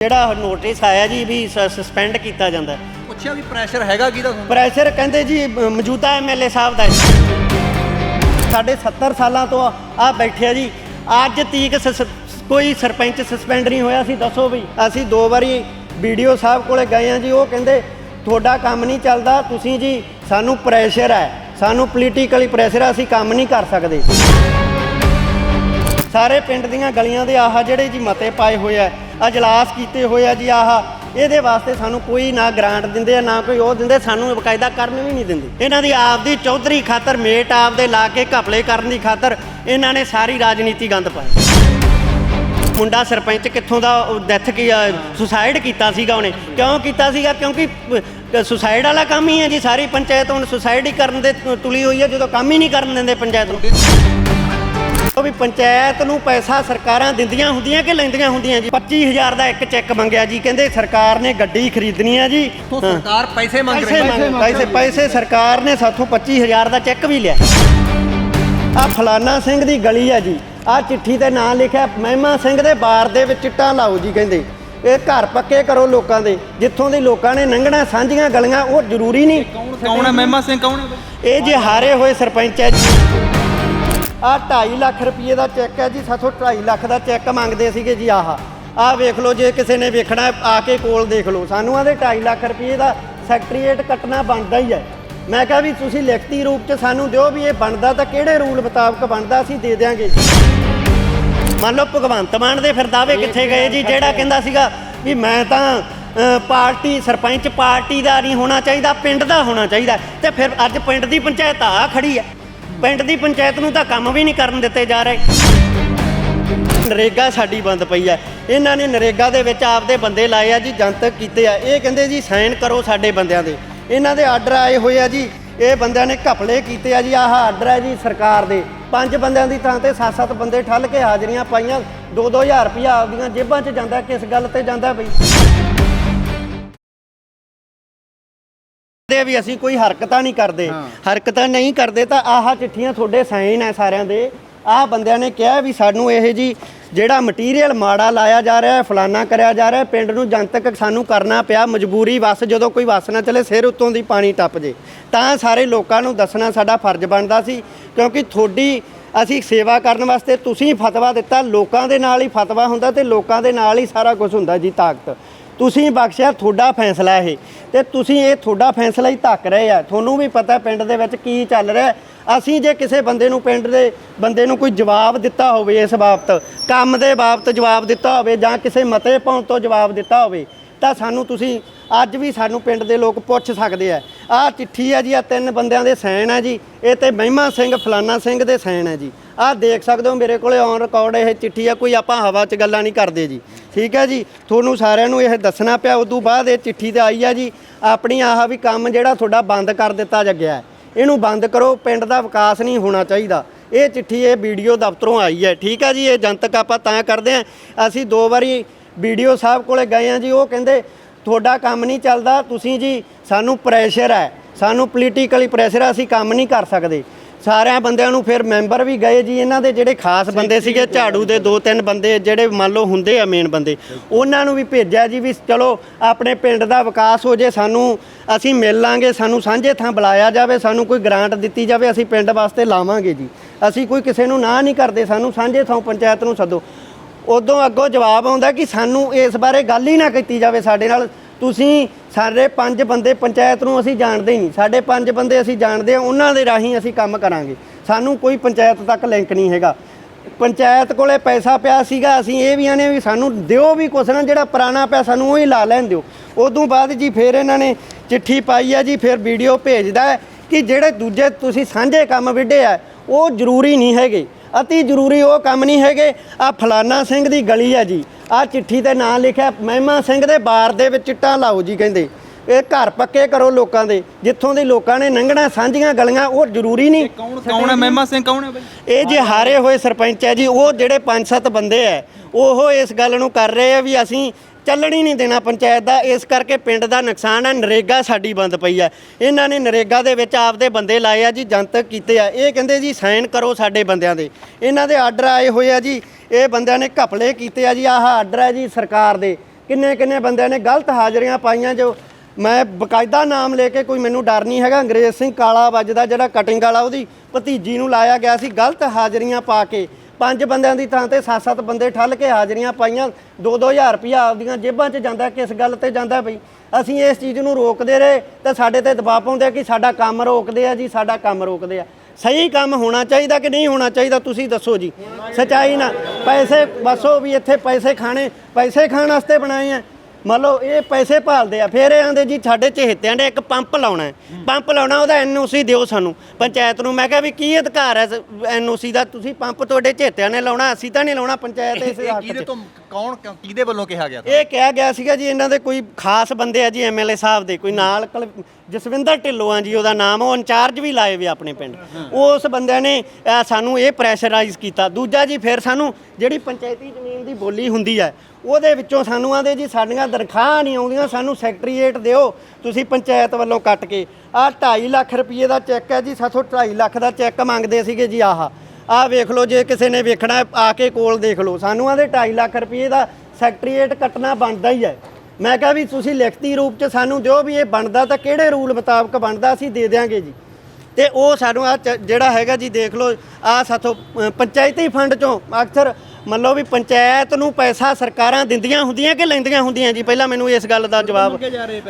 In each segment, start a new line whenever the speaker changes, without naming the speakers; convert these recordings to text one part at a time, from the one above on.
ਜਿਹੜਾ ਨੋਟਿਸ ਆਇਆ ਜੀ ਵੀ ਸਸਪੈਂਡ ਕੀਤਾ ਜਾਂਦਾ ਹੈ।
ਪੁੱਛਿਆ ਵੀ ਪ੍ਰੈਸ਼ਰ ਹੈਗਾ ਕਿਹਦਾ ਤੁਹਾਨੂੰ
ਪ੍ਰੈਸ਼ਰ ਕਹਿੰਦੇ ਜੀ ਅ, ਮੌਜੂਦਾ ਐਮਐਲਏ ਸਾਹਿਬ ਦਾ ਹੈ। ਸਾਡੇ 70 ਸਾਲਾਂ ਤੋਂ ਆ ਬੈਠਿਆ ਜੀ ਅੱਜ ਤੀਕ ਸਸ- ਕੋਈ ਸਰਪੰਚ ਸਸਪੈਂਡ ਨਹੀਂ ਹੋਇਆ ਸੀ ਦੱਸੋ ਵੀ ਅਸੀਂ ਦੋ ਵਾਰੀ ਵੀਡੀਓ ਸਾਹਿਬ ਕੋਲੇ ਗਏ ਆ ਜੀ ਉਹ ਕਹਿੰਦੇ ਤੁਹਾਡਾ ਕੰਮ ਨਹੀਂ ਚੱਲਦਾ ਤੁਸੀਂ ਜੀ ਸਾਨੂੰ ਪ੍ਰੈਸ਼ਰ ਹੈ ਸਾਨੂੰ ਪੋਲੀਟੀਕਲੀ ਪ੍ਰੈਸ਼ਰ ਹੈ ਅਸੀਂ ਕੰਮ ਨਹੀਂ ਕਰ ਸਕਦੇ ਸਾਰੇ ਪਿੰਡ ਦੀਆਂ ਗਲੀਆਂ ਦੇ ਆਹ ਜਿਹੜੇ ਜੀ ਮਤੇ ਪਾਏ ਹੋਏ ਆ ਅਜਲਾਸ ਕੀਤੇ ਹੋਏ ਆ ਜੀ ਆਹ। ਇਹਦੇ ਵਾਸਤੇ ਸਾਨੂੰ ਕੋਈ ਨਾ ਗ੍ਰਾਂਟ ਦਿੰਦੇ ਆ, ਨਾ ਕੋਈ ਉਹ ਦਿੰਦੇ। ਸਾਨੂੰ ਬਕਾਇਦਾ ਕਰਨ ਵੀ ਨਹੀਂ ਦਿੰਦੇ। ਇਹਨਾਂ ਦੀ ਆਪਦੀ ਚੌਧਰੀ ਖਾਤਰ, ਮੇਟ ਆਪਦੇ ਲਾ ਕੇ ਘਪਲੇ ਕਰਨ ਦੀ ਖਾਤਰ ਇਹਨਾਂ ਨੇ ਸਾਰੀ ਰਾਜਨੀਤੀ ਗੰਦ ਪਾਈ। ਮੁੰਡਾ ਸਰਪੰਚ ਕਿੱਥੋਂ ਦਾ ਡੈਥ ਕੀ ਸੁਸਾਈਡ ਕੀਤਾ ਸੀਗਾ ਉਹਨੇ। ਕਿਉਂ ਕੀਤਾ ਸੀਗਾ? ਕਿਉਂਕਿ ਸੁਸਾਈਡ ਵਾਲਾ ਕੰਮ ਹੀ ਹੈ ਜੀ। ਸਾਰੀ ਪੰਚਾਇਤ ਹੁਣ ਸੁਸਾਈਡ ਹੀ ਕਰਨ ਦੇ ਤੁਲੀ ਹੋਈ ਹੈ। ਜਦੋਂ ਕੰਮ ਹੀ ਨਹੀਂ ਕਰਨ ਦਿੰਦੇ ਪੰਚਾਇਤ ਨੂੰ। ਉਹ ਵੀ ਪੰਚਾਇਤ ਨੂੰ ਪੈਸਾ ਸਰਕਾਰਾਂ ਦਿੰਦੀਆਂ ਹੁੰਦੀਆਂ ਕਿ ਲੈਂਦੀਆਂ ਹੁੰਦੀਆਂ ਜੀ? 25000 ਦਾ ਇੱਕ ਚੈੱਕ ਮੰਗਿਆ ਜੀ ਕਹਿੰਦੇ ਸਰਕਾਰ ਨੇ ਗੱਡੀ ਖਰੀਦਣੀ ਆ ਜੀ।
ਤੋਂ। ਸਰਕਾਰ ਪੈਸੇ ਮੰਗ ਰਹੀ ਹੈ।
ਪੈਸੇ ਪੈਸੇ ਸਰਕਾਰ ਨੇ ਸਾਥੋਂ 25000 ਦਾ ਚੈੱਕ ਵੀ ਲਿਆ। ਆ ਫਲਾਨਾ ਸਿੰਘ ਦੀ ਗਲੀ ਆ ਜੀ। ਆ ਚਿੱਠੀ ਤੇ ਨਾਂ ਲਿਖਿਆ ਮਹਿਮਾ ਸਿੰਘ ਦੇ ਬਾਰ ਦੇ ਵਿੱਚ ਚਿੱਟਾ ਲਾਓ ਜੀ ਕਹਿੰਦੇ। ਇਹ ਘਰ ਪੱਕੇ ਕਰੋ ਲੋਕਾਂ ਦੇ। ਜਿੱਥੋਂ ਦੀ ਲੋਕਾਂ ਨੇ ਲੰਘਣਾ ਸਾਂਝੀਆਂ ਗਲੀਆਂ ਉਹ ਜ਼ਰੂਰੀ ਨਹੀਂ।
ਕੌਣ ਹੈ? ਮਹਿਮਾ ਸਿੰਘ ਕੌਣ ਹੈ?
ਇਹ ਜੇ ਹਾਰੇ ਹੋਏ ਸਰਪੰਚ ਹੈ ਜੀ। ਆ 2.5 ਲੱਖ ਰੁਪਏ ਦਾ ਚੈੱਕ ਹੈ ਜੀ ਸਾਥੋਂ 2.5 ਲੱਖ ਦਾ ਚੈੱਕ ਮੰਗਦੇ ਸੀਗੇ ਜੀ ਆਹ। ਆਹ ਵੇਖ ਲਓ ਜੇ ਕਿਸੇ ਨੇ ਵੇਖਣਾ ਆ ਕੇ ਕੋਲ ਦੇਖ ਲਓ। ਸਾਨੂੰ ਆਦੇ 2.5 ਲੱਖ ਰੁਪਏ ਦਾ ਸੈਕਟਰੀਏਟ ਕੱਟਣਾ ਬਣਦਾ ਹੀ ਹੈ। ਮੈਂ ਕਿਹਾ ਵੀ ਤੁਸੀਂ ਲਿਖਤੀ ਰੂਪ 'ਚ ਸਾਨੂੰ ਦਿਓ ਵੀ ਇਹ ਬਣਦਾ ਤਾਂ ਕਿਹੜੇ ਰੂਲ ਮੁਤਾਬਕ ਬਣਦਾ ਅਸੀਂ ਦੇ ਦਿਆਂਗੇ ਜੀ। ਮੰਨ ਲਓ ਭਗਵੰਤ ਮਾਨ ਦੇ ਫਿਰ ਦਾਅਵੇ ਕਿੱਥੇ ਗਏ ਜੀ ਜਿਹੜਾ ਕਹਿੰਦਾ ਸੀਗਾ ਵੀ ਮੈਂ ਤਾਂ ਪਾਰਟੀ ਸਰਪੰਚ ਪਾਰਟੀ ਦਾ ਨਹੀਂ ਹੋਣਾ ਚਾਹੀਦਾ ਪਿੰਡ ਦਾ ਹੋਣਾ ਚਾਹੀਦਾ। ਤੇ ਫਿਰ ਅੱਜ ਪਿੰਡ ਦੀ ਪੰਚਾਇਤ ਆ ਖੜੀ ਹੈ। ਪਿੰਡ ਦੀ ਪੰਚਾਇਤ ਨੂੰ ਤਾਂ ਕੰਮ ਵੀ ਨਹੀਂ ਕਰਨ ਦਿੱਤੇ ਜਾ ਰਹੇ। ਨਰੇਗਾ ਸਾਡੀ ਬੰਦ ਪਈ ਹੈ। ਇਹਨਾਂ ਨੇ ਨਰੇਗਾ ਦੇ ਵਿੱਚ ਆਪਦੇ ਬੰਦੇ ਲਾਏ ਆ ਜੀ, ਜਨਤਕ ਕੀਤੇ ਆ। ਇਹ ਕਹਿੰਦੇ ਜੀ, ਸਾਈਨ ਕਰੋ ਸਾਡੇ ਬੰਦਿਆਂ ਦੇ। ਇਹਨਾਂ ਦੇ ਆਰਡਰ ਆਏ ਹੋਏ ਆ ਜੀ। ਇਹ ਬੰਦਿਆਂ ਨੇ ਘਪਲੇ ਕੀਤੇ ਆ ਜੀ। ਆਹ ਆਰਡਰ ਹੈ ਜੀ ਸਰਕਾਰ ਦੇ। ਪੰਜ ਬੰਦਿਆਂ ਦੀ ਥਾਂ ਤੇ ਸੱਤ ਸੱਤ ਬੰਦੇ ਠੱਲ ਕੇ ਹਾਜ਼ਰੀਆਂ ਪਾਈਆਂ। 2-2000 ਰੁਪਇਆ ਆਪਦੀਆਂ ਜੇਬਾਂ 'ਚ ਜਾਂਦਾ, ਕਿਸ ਗੱਲ ਤੇ ਜਾਂਦਾ ਬਈ? ਦੇ ਵੀ ਅਸੀਂ ਕੋਈ ਹਰਕਤਾਂ ਨਹੀਂ ਕਰਦੇ। ਹਰਕਤਾਂ ਨਹੀਂ ਕਰਦੇ ਤਾਂ ਆਹ ਚਿੱਠੀਆਂ ਤੁਹਾਡੇ ਸਾਈਨ ਹੈ ਸਾਰਿਆਂ ਦੇ। ਆਹ ਬੰਦਿਆਂ ਨੇ ਕਿਹਾ ਵੀ ਸਾਨੂੰ ਇਹ ਜੀ ਜਿਹੜਾ ਮਟੀਰੀਅਲ ਮਾੜਾ ਲਾਇਆ ਜਾ ਰਿਹਾ ਹੈ ਫਲਾਨਾ ਕਰਿਆ ਜਾ ਰਿਹਾ ਹੈ, ਪਿੰਡ ਨੂੰ ਜਨਤਕ ਸਾਨੂੰ ਕਰਨਾ ਪਿਆ ਮਜਬੂਰੀ ਵਸ ਜਦੋਂ ਕੋਈ ਵਸ ਨਾ ਚਲੇ ਸਿਰ ਉੱਤੋਂ ਦੀ ਪਾਣੀ ਟੱਪ ਜੇ। ਤਾਂ ਸਾਰੇ ਲੋਕਾਂ ਨੂੰ ਦੱਸਣਾ ਸਾਡਾ ਫਰਜ਼ ਬਣਦਾ ਸੀ ਕਿਉਂਕਿ ਤੁਹਾਡੀ ਅਸੀਂ ਸੇਵਾ ਕਰਨ ਵਾਸਤੇ ਤੁਸੀਂ ਫਤਵਾ ਦਿੱਤਾ ਲੋਕਾਂ ਦੇ ਨਾਲ ਹੀ ਫਤਵਾ ਹੁੰਦਾ ਤੇ ਲੋਕਾਂ ਦੇ ਨਾਲ ਹੀ ਸਾਰਾ ਕੁਝ ਹੁੰਦਾ ਜੀ ਤਾਕਤ। ਤੁਸੀਂ ਬਖਸ਼ਿਆ ਤੁਹਾਡਾ ਫੈਸਲਾ ਇਹ। ਤੇ ਤੁਸੀਂ ਇਹ ਤੁਹਾਡਾ ਫੈਸਲਾ ਹੀ ਧੱਕ ਰਹੇ ਆ। ਤੁਹਾਨੂੰ ਵੀ ਪਤਾ ਪਿੰਡ ਦੇ ਵਿੱਚ ਕੀ ਚੱਲ ਰਿਹਾ ਅਸੀਂ ਜੇ ਕਿਸੇ ਬੰਦੇ ਨੂੰ ਪਿੰਡ ਦੇ ਬੰਦੇ ਨੂੰ ਕੋਈ ਜਵਾਬ ਦਿੱਤਾ ਹੋਵੇ ਇਸ ਬਾਬਤ, ਕੰਮ ਦੇ ਬਾਬਤ ਜਵਾਬ ਦਿੱਤਾ ਹੋਵੇ ਜਾਂ ਕਿਸੇ ਮਤੇ ਪਾਉਣ ਤੋਂ ਜਵਾਬ ਦਿੱਤਾ ਹੋਵੇ, ਤਾਂ ਸਾਨੂੰ ਤੁਸੀਂ ਅੱਜ ਵੀ ਸਾਨੂੰ ਪਿੰਡ ਦੇ ਲੋਕ ਪੁੱਛ ਸਕਦੇ ਆ। ਆਹ ਚਿੱਠੀ ਆ ਜੀ ਆ ਤਿੰਨ ਬੰਦਿਆਂ ਦੇ ਸਾਈਨ ਆ ਜੀ। ਇਹ ਤੇ ਮਹਿਮਾ ਸਿੰਘ, ਫਲਾਨਾ ਸਿੰਘ ਦੇ ਸਾਈਨ ਆ ਜੀ। ਆਹ ਦੇਖ ਸਕਦੇ ਹੋ ਮੇਰੇ ਕੋਲੇ ਔਨ ਰਿਕਾਰਡ ਇਹ ਚਿੱਠੀ ਆ, ਕੋਈ ਆਪਾਂ ਹਵਾ 'ਚ ਗੱਲਾਂ ਨਹੀਂ ਕਰਦੇ ਜੀ। ਠੀਕ ਹੈ ਜੀ? ਤੁਹਾਨੂੰ ਸਾਰਿਆਂ ਨੂੰ ਇਹ ਦੱਸਣਾ ਪਿਆ, ਉਦੋਂ ਬਾਅਦ ਇਹ ਚਿੱਠੀ ਤੇ ਆਈ ਆ ਜੀ। ਆਪਣੀ ਆਹ ਵੀ ਕੰਮ ਜਿਹੜਾ ਤੁਹਾਡਾ ਬੰਦ ਕਰ ਦਿੱਤਾ ਗਿਆ ਇਹਨੂੰ ਬੰਦ ਕਰੋ, ਪਿੰਡ ਦਾ ਵਿਕਾਸ ਨਹੀਂ ਹੋਣਾ ਚਾਹੀਦਾ। ਇਹ ਚਿੱਠੀ ਇਹ ਵੀਡੀਓ ਦਫ਼ਤਰੋਂ ਆਈ ਹੈ। ਠੀਕ ਹੈ ਜੀ? ਇਹ ਜਨਤਕ ਆਪਾਂ ਤਾਂ ਕਰਦੇ ਆ। ਅਸੀਂ ਦੋ ਵਾਰੀ ਵੀਡੀਓ ਸਾਹਿਬ ਕੋਲੇ ਗਏ ਆ ਜੀ, ਉਹ ਕਹਿੰਦੇ ਤੁਹਾਡਾ ਕੰਮ ਨਹੀਂ ਚੱਲਦਾ ਤੁਸੀਂ ਜੀ ਸਾਨੂੰ ਪ੍ਰੈਸ਼ਰ ਹੈ ਸਾਨੂੰ ਪੋਲੀਟੀਕਲੀ ਪ੍ਰੈਸ਼ਰ ਹੈ ਅਸੀਂ ਕੰਮ ਨਹੀਂ ਕਰ ਸਕਦੇ। ਸਾਰਿਆਂ ਬੰਦਿਆਂ ਨੂੰ ਫਿਰ ਮੈਂਬਰ ਵੀ ਗਏ ਜੀ ਇਹਨਾਂ ਦੇ ਜਿਹੜੇ ਖਾਸ ਬੰਦੇ ਸੀਗੇ ਝਾੜੂ ਦੇ ਦੋ ਤਿੰਨ ਬੰਦੇ ਜਿਹੜੇ ਮੰਨ ਲਓ ਹੁੰਦੇ ਆ ਮੇਨ ਬੰਦੇ ਉਹਨਾਂ ਨੂੰ ਵੀ ਭੇਜਿਆ ਜੀ ਵੀ ਚਲੋ ਆਪਣੇ ਪਿੰਡ ਦਾ ਵਿਕਾਸ ਹੋ ਜੇ ਸਾਨੂੰ ਅਸੀਂ ਮਿਲ ਲਾਂਗੇ ਸਾਨੂੰ ਸਾਂਝੇ ਥਾਂ ਬੁਲਾਇਆ ਜਾਵੇ ਸਾਨੂੰ ਕੋਈ ਗ੍ਰਾਂਟ ਦਿੱਤੀ ਜਾਵੇ ਅਸੀਂ ਪਿੰਡ ਵਾਸਤੇ ਲਾਵਾਂਗੇ ਜੀ। ਅਸੀਂ ਕੋਈ ਕਿਸੇ ਨੂੰ ਨਾ ਨਹੀਂ ਕਰਦੇ ਸਾਨੂੰ ਸਾਂਝੇ ਥਾਂ ਪੰਚਾਇਤ ਨੂੰ ਸੱਦੋ। ਉਦੋਂ ਅੱਗੋਂ ਜਵਾਬ ਆਉਂਦਾ ਕਿ ਸਾਨੂੰ ਇਸ ਬਾਰੇ ਗੱਲ ਹੀ ਨਾ ਕੀਤੀ ਜਾਵੇ ਸਾਡੇ ਨਾਲ। ਤੁਸੀਂ ਸਾਡੇ ਪੰਜ ਬੰਦੇ ਪੰਚਾਇਤ ਨੂੰ ਅਸੀਂ ਜਾਣਦੇ ਹੀ ਨਹੀਂ। ਸਾਡੇ ਪੰਜ ਬੰਦੇ ਅਸੀਂ ਜਾਣਦੇ ਆ ਉਹਨਾਂ ਦੇ ਰਾਹੀਂ ਅਸੀਂ ਕੰਮ ਕਰਾਂਗੇ। ਸਾਨੂੰ ਕੋਈ ਪੰਚਾਇਤ ਤੱਕ ਲਿੰਕ ਨਹੀਂ ਹੈਗਾ। ਪੰਚਾਇਤ ਕੋਲੇ ਪੈਸਾ ਪਿਆ ਸੀਗਾ, ਅਸੀਂ ਇਹ ਵੀ ਆਨੇ ਵੀ ਸਾਨੂੰ ਦਿਓ ਵੀ ਕੁਛ ਨਾ, ਜਿਹੜਾ ਪੁਰਾਣਾ ਪਿਆ ਸਾਨੂੰ ਉਹ ਹੀ ਲਾ ਲੈਣ ਦਿਓ। ਉਦੋਂ ਬਾਅਦ ਜੀ ਫਿਰ ਇਹਨਾਂ ਨੇ ਚਿੱਠੀ ਪਾਈ ਆ ਜੀ, ਫਿਰ ਵੀਡੀਓ ਭੇਜਦਾ ਕਿ ਜਿਹੜੇ ਦੂਜੇ ਤੁਸੀਂ ਸਾਂਝੇ ਕੰਮ ਵਿੱਢੇ ਆ, ਉਹ ਜ਼ਰੂਰੀ ਨਹੀਂ ਹੈਗੇ। ਅਤੀ ਜ਼ਰੂਰੀ ਉਹ ਕੰਮ ਨਹੀਂ ਹੈਗੇ। ਆ ਫਲਾਨਾ ਸਿੰਘ ਦੀ ਗਲੀ ਆ ਜੀ। ਆ ਚਿੱਠੀ ਤੇ ਨਾਂ ਲਿਖਿਆ ਮਹਿਮਾ ਸਿੰਘ ਦੇ ਬਾਰ ਦੇ ਵਿੱਚ ਚਿੱਟਾ ਲਾਓ ਜੀ ਕਹਿੰਦੇ। ਇਹ ਘਰ ਪੱਕੇ ਕਰੋ ਲੋਕਾਂ ਦੇ। ਜਿੱਥੋਂ ਦੀ ਲੋਕਾਂ ਨੇ ਲੰਘਣਾ ਸਾਂਝੀਆਂ ਗਲੀਆਂ ਉਹ ਜ਼ਰੂਰੀ ਨਹੀਂ।
ਕੌਣ ਕੌਣ ਹੈ? ਮਹਿਮਾ ਸਿੰਘ ਕੌਣ ਹੈ ਬਈ?
ਇਹ ਜੇ ਹਾਰੇ ਹੋਏ ਸਰਪੰਚ ਹੈ ਜੀ ਉਹ ਜਿਹੜੇ ਪੰਜ ਸੱਤ ਬੰਦੇ ਐ ਉਹ ਇਸ ਗੱਲ ਨੂੰ ਕਰ ਰਹੇ ਆ ਵੀ ਅਸੀਂ ਚੱਲਣ ਹੀ ਨਹੀਂ ਦੇਣਾ ਪੰਚਾਇਤ ਦਾ। ਇਸ ਕਰਕੇ ਪਿੰਡ ਦਾ ਨੁਕਸਾਨ ਹੈ। ਨਰੇਗਾ ਸਾਡੀ ਬੰਦ ਪਈ ਹੈ। ਇਹਨਾਂ ਨੇ ਨਰੇਗਾ ਦੇ ਵਿੱਚ ਆਪਦੇ ਬੰਦੇ ਲਾਏ ਆ ਜੀ, ਜਨਤਕ ਕੀਤੇ ਆ। ਇਹ ਕਹਿੰਦੇ ਜੀ, ਸਾਈਨ ਕਰੋ ਸਾਡੇ ਬੰਦਿਆਂ ਦੇ। ਇਹਨਾਂ ਦੇ ਆਰਡਰ ਆਏ ਹੋਏ ਆ ਜੀ। ਇਹ ਬੰਦਿਆਂ ਨੇ ਘਪਲੇ ਕੀਤੇ ਆ ਜੀ। ਆਹ ਆਰਡਰ ਹੈ ਜੀ ਸਰਕਾਰ ਦੇ। ਕਿੰਨੇ ਕਿੰਨੇ ਬੰਦਿਆਂ ਨੇ ਗਲਤ ਹਾਜ਼ਰੀਆਂ ਪਾਈਆਂ ਜੋ ਮੈਂ ਬਕਾਇਦਾ ਨਾਮ ਲੈ ਕੇ ਕੋਈ ਮੈਨੂੰ ਡਰ ਨਹੀਂ ਹੈਗਾ। ਅੰਗਰੇਜ਼ ਸਿੰਘ ਕਾਲਾ ਵੱਜਦਾ ਜਿਹੜਾ ਕਟਿੰਗ ਵਾਲਾ, ਉਹਦੀ ਭਤੀਜੀ ਨੂੰ ਲਾਇਆ ਗਿਆ ਸੀ। ਗਲਤ ਹਾਜ਼ਰੀਆਂ ਪਾ ਕੇ ਪੰਜ ਬੰਦਿਆਂ ਦੀ ਥਾਂ ਤੇ ਸੱਤ ਸੱਤ ਬੰਦੇ ਠੱਲ ਕੇ ਹਾਜ਼ਰੀਆਂ ਪਾਈਆਂ। 2-2000 ਰੁਪਇਆ ਆਪਦੀਆਂ ਜੇਬਾਂ 'ਚ ਜਾਂਦਾ ਕਿਸ ਗੱਲ ਤੇ ਜਾਂਦਾ ਬਈ? ਅਸੀਂ ਇਸ ਚੀਜ਼ ਨੂੰ ਰੋਕਦੇ ਰਹੇ ਤੇ ਸਾਡੇ ਤੇ ਦਬਾਅ ਪਾਉਂਦੇ ਆ ਕਿ ਸਾਡਾ ਕੰਮ ਰੋਕਦੇ ਆ ਜੀ, ਸਾਡਾ ਕੰਮ ਰੋਕਦੇ ਆ। ਸਹੀ ਕੰਮ ਹੋਣਾ ਚਾਹੀਦਾ ਕਿ ਨਹੀਂ ਹੋਣਾ ਚਾਹੀਦਾ ਤੁਸੀਂ ਦੱਸੋ ਜੀ। ਸਚਾਈ ਨਾ ਪੈਸੇ, ਬਸੋ ਵੀ ਇੱਥੇ ਪੈਸੇ ਖਾਣੇ, ਪੈਸੇ ਖਾਣ ਵਾਸਤੇ ਬਣਾਏ ਆ। ਮੰਨ ਲਓ ਇਹ ਪੈਸੇ ਭਾਲਦੇ ਆ ਫਿਰ ਇਹ ਆਂਦੇ ਜੀ ਸਾਡੇ ਚਹੇਤਿਆਂ ਨੇ ਇੱਕ ਪੰਪ ਲਾਉਣਾ ਹੈ। ਪੰਪ ਲਾਉਣਾ ਉਹਦਾ ਐਨਓਸੀ ਦਿਓ ਸਾਨੂੰ। ਪੰਚਾਇਤ ਨੂੰ ਮੈਂ ਕਿਹਾ ਵੀ ਕੀ ਅਧਿਕਾਰ ਹੈ ਐਨਓਸੀ ਦਾ? ਤੁਸੀਂ ਪੰਪ ਤੁਹਾਡੇ ਚਹੇਤਿਆਂ ਨੇ ਲਾਉਣਾ ਅਸੀਂ ਤਾਂ ਨਹੀਂ ਲਾਉਣਾ ਪੰਚਾਇਤ ਇਸ
ਇਹ
ਹੱਕ
ਕਿਹਦੇ
'ਚ।
ਤੋਂ ਕੌਣ ਕਿਹਦੇ ਵੱਲੋਂ ਕਿਹਾ ਗਿਆ
ਇਹ ਕਿਹਾ ਗਿਆ ਸੀਗਾ ਜੀ ਇਹਨਾਂ ਦੇ ਕੋਈ ਖਾਸ ਬੰਦੇ ਆ ਜੀ ਐਮਐਲਏ ਸਾਹਿਬ ਦੇ ਕੋਈ ਨਾਲ ਕਲ- ਜਸਵਿੰਦਰ ਢਿੱਲੋਂ ਆ ਜੀ ਉਹਦਾ ਨਾਮ ਉਹ ਇੰਚਾਰਜ ਵੀ ਲਾਏ ਵੇ ਆਪਣੇ ਪਿੰਡ। ਉਸ ਬੰਦਿਆਂ ਨੇ ਸਾਨੂੰ ਇਹ ਪ੍ਰੈਸ਼ਰਾਈਜ਼ ਕੀਤਾ। ਦੂਜਾ ਜੀ ਫਿਰ ਸਾਨੂੰ ਜਿਹੜੀ ਪੰਚਾਇਤੀ ਜ਼ਮੀਨ ਦੀ ਬੋਲੀ ਹੁੰਦੀ ਹੈ ਉਹਦੇ ਵਿੱਚੋਂ ਸਾਨੂੰ ਆਂਦੇ ਜੀ, ਸਾਡੀਆਂ ਤਨਖਾਹਾਂ ਨਹੀਂ ਆਉਂਦੀਆਂ, ਸਾਨੂੰ ਸੈਕਟਰੀਏਟ ਦਿਓ, ਤੁਸੀਂ ਪੰਚਾਇਤ ਵੱਲੋਂ ਕੱਟ ਕੇ। ਆਹ 2.5 ਲੱਖ ਰੁਪਏ ਦਾ ਚੈੱਕ ਹੈ ਜੀ, ਸਾਥੋਂ 2.5 ਲੱਖ ਦਾ ਚੈੱਕ ਮੰਗਦੇ ਸੀਗੇ ਜੀ ਆਹ। ਆਹ ਵੇਖ ਲਓ, ਜੇ ਕਿਸੇ ਨੇ ਵੇਖਣਾ ਆ ਕੇ ਕੋਲ ਦੇਖ ਲਓ। ਸਾਨੂੰ ਆਂਦੇ 2.5 ਲੱਖ ਰੁਪਏ ਦਾ ਸੈਕਟਰੀਏਟ ਕੱਟਣਾ ਬਣਦਾ ਹੀ ਹੈ। ਮੈਂ ਕਿਹਾ ਵੀ ਤੁਸੀਂ ਲਿਖਤੀ ਰੂਪ ਚ ਸਾਨੂੰ ਦਿਓ ਵੀ ਇਹ ਬਣਦਾ ਤਾਂ ਕਿਹੜੇ ਰੂਲ ਮੁਤਾਬਕ ਬਣਦਾ, ਅਸੀਂ ਦੇ ਦਿਆਂਗੇ ਜੀ। ਤੇ ਉਹ ਸਾਨੂੰ ਆ ਜਿਹੜਾ ਹੈਗਾ ਜੀ ਦੇਖ ਲਓ ਆ ਸਾਥੋਂ ਪੰਚਾਇਤੀ ਫੰਡ ਚੋਂ ਅਕਸਰ ਮੰਨ ਲਓ ਵੀ ਪੰਚਾਇਤ ਨੂੰ ਪੈਸਾ ਸਰਕਾਰਾਂ ਦਿੰਦੀਆਂ ਹੁੰਦੀਆਂ ਕਿ ਲੈਂਦੀਆਂ ਹੁੰਦੀਆਂ ਜੀ? ਪਹਿਲਾਂ ਮੈਨੂੰ ਇਸ ਗੱਲ ਦਾ ਜਵਾਬ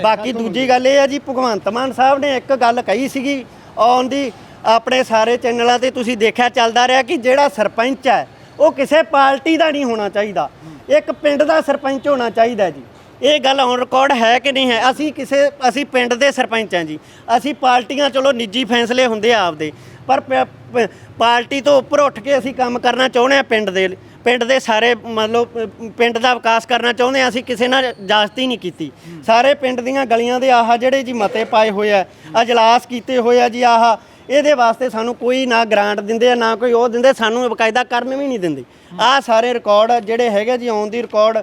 ਬਾਕੀ ਦੂਜੀ ਗੱਲ ਇਹ ਹੈ ਜੀ ਭਗਵੰਤ ਮਾਨ ਸਾਹਿਬ ਨੇ ਇੱਕ ਗੱਲ ਕਹੀ ਸੀਗੀ ਔਨ ਦੀ ਆਪਣੇ ਸਾਰੇ ਚੈਨਲਾਂ ਤੇ ਤੁਸੀਂ ਦੇਖਿਆ ਚੱਲਦਾ ਰਿਹਾ ਕਿ ਜਿਹੜਾ ਸਰਪੰਚ ਹੈ ਉਹ ਕਿਸੇ ਪਾਰਟੀ ਦਾ ਨਹੀਂ ਹੋਣਾ ਚਾਹੀਦਾ। ਇੱਕ ਪਿੰਡ ਦਾ ਸਰਪੰਚ ਹੋਣਾ ਚਾਹੀਦਾ ਜੀ। ਇਹ ਗੱਲ ਔਨ ਰਿਕਾਰਡ ਹੈ ਕਿ ਨਹੀਂ ਹੈ? ਅਸੀਂ ਕਿਸੇ ਅਸੀਂ ਪਿੰਡ ਦੇ ਸਰਪੰਚ ਹਾਂ ਜੀ। ਅਸੀਂ ਪਾਰਟੀਆਂ ਚਲੋ ਨਿੱਜੀ ਫੈਸਲੇ ਹੁੰਦੇ ਆ ਆਪਦੇ। ਪਰ ਪ- ਪ- ਪਾਰਟੀ ਤੋਂ ਉੱਪਰ ਉੱਠ ਕੇ ਅਸੀਂ ਕੰਮ ਕਰਨਾ ਚਾਹੁੰਦੇ ਆ ਪਿੰਡ ਦੇ ਪਿੰਡ ਦੇ ਸਾਰੇ ਮਤਲਬ ਅ, ਪਿੰਡ ਦਾ ਵਿਕਾਸ ਕਰਨਾ ਚਾਹੁੰਦੇ ਆ ਅਸੀਂ ਕਿਸੇ ਨਾਲ ਜਾਸਤੀ ਨਹੀਂ ਕੀਤੀ। ਸਾਰੇ ਪਿੰਡ ਦੀਆਂ ਗਲੀਆਂ ਦੇ ਆਹ ਜਿਹੜੇ ਜੀ ਮਤੇ ਪਾਏ ਹੋਏ ਆ ਅਜਲਾਸ ਕੀਤੇ ਹੋਏ ਆ ਜੀ ਆਹ ਇਹਦੇ ਵਾਸਤੇ ਸਾਨੂੰ ਕੋਈ ਨਾ ਗ੍ਰਾਂਟ ਦਿੰਦੇ ਆ ਨਾ ਕੋਈ ਉਹ ਦਿੰਦੇ ਸਾਨੂੰ ਬਕਾਇਦਾ ਕਰਨ ਵੀ ਨਹੀਂ ਦਿੰਦੇ। ਆਹ ਸਾਰੇ ਰਿਕਾਰਡ ਜਿਹੜੇ ਹੈਗੇ ਜੀ ਔਨ ਦੀ ਰਿਕਾਰਡ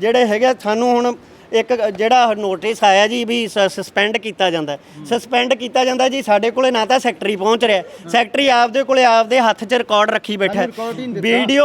ਜਿਹੜੇ ਹੈਗੇ ਸਾਨੂੰ ਹੁਣ ਇੱਕ ਜਿਹੜਾ ਨੋਟਿਸ ਆਇਆ ਜੀ ਵੀ ਸਸਪੈਂਡ ਕੀਤਾ ਜਾਂਦਾ ਸਸਪੈਂਡ ਕੀਤਾ ਜਾਂਦਾ ਜੀ ਸਾਡੇ ਕੋਲੇ ਨਾ ਤਾਂ ਸੈਕਟਰੀ ਪਹੁੰਚ ਰਿਹਾ ਸੈਕਟਰੀ ਆਪਦੇ ਕੋਲੇ ਆਪਦੇ ਹੱਥ 'ਚ ਰਿਕਾਰਡ ਰੱਖੀ ਬੈਠਾ ਵੀਡੀਓ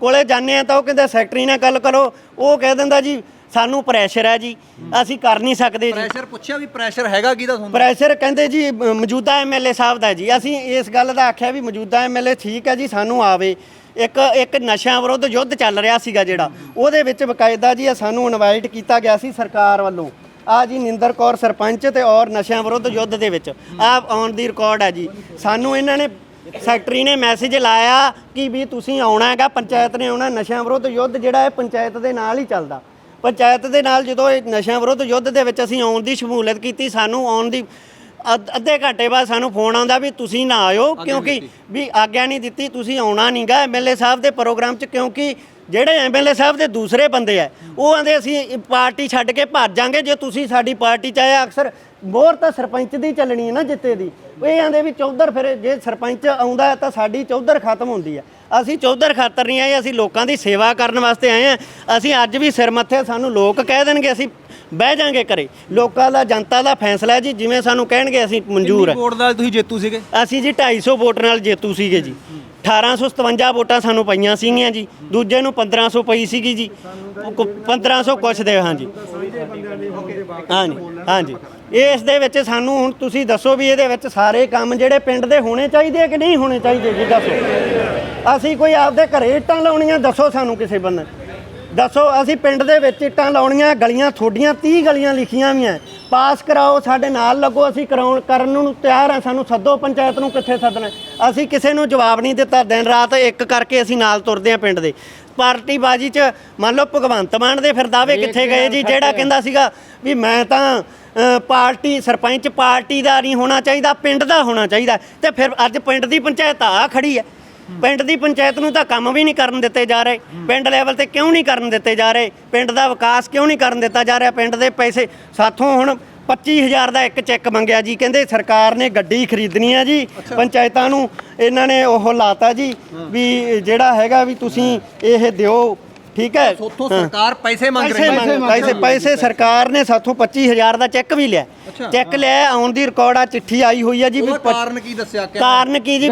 ਕੋਲੇ ਜਾਂਦੇ ਆ ਤਾਂ ਉਹ ਕਹਿੰਦਾ ਸੈਕਟਰੀ ਨਾਲ ਗੱਲ ਕਰੋ। ਉਹ ਕਹਿ ਦਿੰਦਾ ਜੀ ਸਾਨੂੰ ਪ੍ਰੈਸ਼ਰ ਹੈ ਜੀ। ਅਸੀਂ ਕਰ ਨਹੀਂ ਸਕਦੇ ਜੀ।
ਪ੍ਰੈਸ਼ਰ ਪੁੱਛਿਆ ਵੀ ਪ੍ਰੈਸ਼ਰ ਹੈਗਾ ਕਿਹਦਾ ਤੁਹਾਨੂੰ?
ਪ੍ਰੈਸ਼ਰ ਕਹਿੰਦੇ ਜੀ ਮੌਜੂਦਾ ਐਮਐਲਏ ਸਾਹਿਬ ਦਾ ਜੀ। ਅਸੀਂ ਇਸ ਗੱਲ ਦਾ ਆਖਿਆ ਵੀ ਮੌਜੂਦਾ ਐਮਐਲਏ ਠੀਕ ਹੈ ਜੀ ਸਾਨੂੰ ਆਵੇ। ਇੱਕ ਇੱਕ ਨਸ਼ਿਆਂ ਵਿਰੁੱਧ ਯੁੱਧ ਚੱਲ ਰਿਹਾ ਸੀਗਾ ਜਿਹੜਾ, ਉਹਦੇ ਵਿੱਚ ਬਕਾਇਦਾ ਜੀ ਇਹ ਸਾਨੂੰ ਇਨਵਾਈਟ ਕੀਤਾ ਗਿਆ ਸੀ ਸਰਕਾਰ ਵੱਲੋਂ। ਆ ਜੀ ਨਿੰਦਰ ਕੌਰ ਸਰਪੰਚ ਤੇ ਔਰ ਨਸ਼ਿਆਂ ਵਿਰੁੱਧ ਯੁੱਧ ਦੇ ਵਿੱਚ। ਆ ਆਉਣ ਦੀ ਰਿਕਾਰਡ ਹੈ ਜੀ। ਸਾਨੂੰ ਇਹਨਾਂ ਨੇ, ਸੈਕਟਰੀ ਨੇ ਮੈਸੇਜ ਲਾਇਆ ਕਿ ਵੀ ਤੁਸੀਂ ਆਉਣਾ ਹੈਗਾ, ਪੰਚਾਇਤ ਨੇ ਆਉਣਾ, ਨਸ਼ਿਆਂ ਵਿਰੁੱਧ ਯੁੱਧ ਜਿਹੜਾ ਹੈ ਪੰਚਾਇਤ ਦੇ ਨਾਲ ਹੀ ਚੱਲਦਾ। ਪੰਚਾਇਤ ਦੇ ਨਾਲ ਜਦੋਂ ਇਹ ਨਸ਼ਿਆਂ ਵਿਰੁੱਧ ਯੁੱਧ ਦੇ ਵਿੱਚ ਅਸੀਂ ਆਉਣ ਦੀ ਸ਼ਮੂਲੀਅਤ ਕੀਤੀ, ਸਾਨੂੰ ਆਉਣ ਦੀ ਅੱਧ- ਅੱਧੇ ਘੰਟੇ ਬਾਅਦ ਸਾਨੂੰ ਫੋਨ ਆਉਂਦਾ ਵੀ ਤੁਸੀਂ ਨਾ ਆਇਓ ਕਿਉਂਕਿ ਵੀ ਆਗਿਆ ਨਹੀਂ ਦਿੱਤੀ ਤੁਸੀਂ ਆਉਣਾ ਨਹੀਂਗਾ ਐਮਐਲਏ ਸਾਹਿਬ ਦੇ ਪ੍ਰੋਗਰਾਮ 'ਚ ਕਿਉਂਕਿ ਜਿਹੜੇ ਐਮਐਲਏ ਸਾਹਿਬ ਦੇ ਦੂਸਰੇ ਬੰਦੇ ਆ ਉਹ ਆਂਦੇ ਅਸੀਂ ਪਾਰਟੀ ਛੱਡ ਕੇ ਭੱਜ ਜਾਾਂਗੇ ਜੇ ਤੁਸੀਂ ਸਾਡੀ ਪਾਰਟੀ 'ਚ ਆਏ ਅਕਸਰ ਮੋਹਰ ਤਾਂ ਸਰਪੰਚ ਦੀ ਚੱਲਣੀ ਹੈ ਨਾ ਜਿੱਤੇ ਦੀ। ਇਹ ਆਂਦੇ ਵੀ ਚੌਧਰ ਫਿਰ ਜੇ ਸਰਪੰਚ ਆਉਂਦਾ ਹੈ ਤਾਂ ਸਾਡੀ ਚੌਧਰ ਖਤਮ ਹੁੰਦੀ ਹੈ ਅਸੀਂ ਚੌਧਰ ਖਾਤਰ ਨਹੀਂ ਆਏ ਅਸੀਂ ਲੋਕਾਂ ਦੀ ਸੇਵਾ ਕਰਨ ਵਾਸਤੇ ਆਏ ਆ। ਅਸੀਂ ਅੱਜ ਵੀ ਸਿਰ ਮੱਥੇ ਸਾਨੂੰ ਲੋਕ ਕਹਿ ਦੇਣਗੇ ਅਸੀਂ ਬਹਿ ਜਾਾਂਗੇ ਘਰੇ। ਲੋਕਾਂ ਦਾ ਜਨਤਾ ਦਾ ਫੈਸਲਾ ਜੀ ਜਿਵੇਂ ਸਾਨੂੰ ਕਹਿਣਗੇ ਅਸੀਂ ਮਨਜ਼ੂਰ ਹੈ।
ਵੋਟ ਦਾ ਤੁਸੀਂ ਜੇਤੂ ਸੀਗੇ?
ਅਸੀਂ ਜੀ 250 ਵੋਟ ਨਾਲ ਜੇਤੂ ਸੀਗੇ ਜੀ। 1857 ਵੋਟਾਂ ਸਾਨੂੰ ਪਈਆਂ ਸੀਗੀਆਂ ਜੀ। ਦੂਜੇ ਨੂੰ 1500 ਪਈ ਸੀਗੀ ਜੀ। ਉਹ ਕੁ- 1500 ਕੁਛ ਦੇ ਹਾਂਜੀ ਹਾਂਜੀ ਹਾਂਜੀ ਇਸ ਦੇ ਵਿੱਚ ਸਾਨੂੰ ਹੁਣ ਤੁਸੀਂ ਦੱਸੋ ਵੀ ਇਹਦੇ ਵਿੱਚ ਸਾਰੇ ਕੰਮ ਜਿਹੜੇ ਪਿੰਡ ਦੇ ਹੋਣੇ ਚਾਹੀਦੇ ਆ ਕਿ ਨਹੀਂ ਹੋਣੇ ਚਾਹੀਦੇ ਜੀ? ਦੱਸੋ। ਅਸੀਂ ਕੋਈ ਆਪਦੇ ਘਰੇ ਇੱਟਾਂ ਲਾਉਣੀਆਂ ਦੱਸੋ ਸਾਨੂੰ ਕਿਸੇ ਬੰਦੇ ਦੱਸੋ ਅਸੀਂ ਪਿੰਡ ਦੇ ਵਿੱਚ ਇੱਟਾਂ ਲਾਉਣੀਆਂ ਗਲੀਆਂ ਥੋਡੀਆਂ 30 ਗਲੀਆਂ ਲਿਖੀਆਂ ਵੀਆਂ ਪਾਸ ਕਰਾਓ ਸਾਡੇ ਨਾਲ ਲੱਗੋ ਅਸੀਂ ਕਰਾਉਣ ਕਰਨ ਨੂੰ ਤਿਆਰ ਆ ਸਾਨੂੰ ਸੱਦੋ ਪੰਚਾਇਤ ਨੂੰ ਕਿੱਥੇ ਸੱਦਣਾ। ਅਸੀਂ ਕਿਸੇ ਨੂੰ ਜਵਾਬ ਨਹੀਂ ਦਿੱਤਾ ਦਿਨ ਰਾਤ ਇੱਕ ਕਰਕੇ ਅਸੀਂ ਨਾਲ ਤੁਰਦੇ ਆ ਪਿੰਡ ਦੇ। ਪਾਰਟੀ ਬਾਜੀ 'ਚ ਮੰਨ ਲਓ ਭਗਵੰਤ ਮਾਨ ਦੇ ਫਿਰ ਦਾਅਵੇ ਕਿੱਥੇ ਗਏ ਜੀ ਜਿਹੜਾ ਕਹਿੰਦਾ ਸੀਗਾ ਵੀ ਮੈਂ ਤਾਂ ਪਾਰਟੀ ਸਰਪੰਚ ਪਾਰਟੀ ਦਾ ਨਹੀਂ ਹੋਣਾ ਚਾਹੀਦਾ ਪਿੰਡ ਦਾ ਹੋਣਾ ਚਾਹੀਦਾ। ਤੇ ਫਿਰ ਅੱਜ ਪਿੰਡ ਦੀ ਪੰਚਾਇਤ ਆ ਖੜੀ ਹੈ ਪਿੰਡ ਦੀ ਪੰਚਾਇਤ ਨੂੰ ਤਾਂ ਕੰਮ ਵੀ ਨਹੀਂ ਕਰਨ ਦਿੱਤੇ ਜਾ ਰਹੇ। ਪਿੰਡ ਲੈਵਲ ਤੇ ਕਿਉਂ ਨਹੀਂ ਕਰਨ ਦਿੱਤੇ ਜਾ ਰਹੇ? ਪਿੰਡ ਦਾ ਵਿਕਾਸ ਕਿਉਂ ਨਹੀਂ ਕਰਨ ਦਿੱਤਾ ਜਾ ਰਿਹਾ? ਪਿੰਡ ਦੇ ਪੈਸੇ ਸਾਥੋਂ ਹੁਣ 25000 ਦਾ ਇੱਕ ਚੈੱਕ ਮੰਗਿਆ ਜੀ। ਕਹਿੰਦੇ ਸਰਕਾਰ ਨੇ ਗੱਡੀ ਖਰੀਦਣੀ ਆ ਜੀ। ਪੰਚਾਇਤਾਂ ਨੂੰ ਇਹਨਾਂ ਨੇ ਉਹ ਲਾਤਾ ਜੀ ਵੀ ਜਿਹੜਾ ਹੈਗਾ ਵੀ ਤੁਸੀਂ ਇਹ ਦਿਓ। ਠੀਕ ਹੈ।
ਸੋਥੋਂ ਸਰਕਾਰ ਪੈਸੇ ਮੰਗ ਰਹੀ ਹੈ।
ਪੈਸੇ ਪੈਸੇ ਸਰਕਾਰ ਨੇ ਸਾਥੋਂ 25000 ਦਾ ਚੈੱਕ ਵੀ ਲਿਆ। ਚੈੱਕ ਲਿਆ ਆਉਣ ਦੀ ਰਿਕਾਰਡ ਆ ਚਿੱਠੀ ਆਈ ਹੋਈ ਆ ਜੀ ਵੀ
ਕਾਰਨ ਕੀ ਦੱਸਿਆ ਕਿ
ਕਾਰਨ ਕੀ ਜੀ?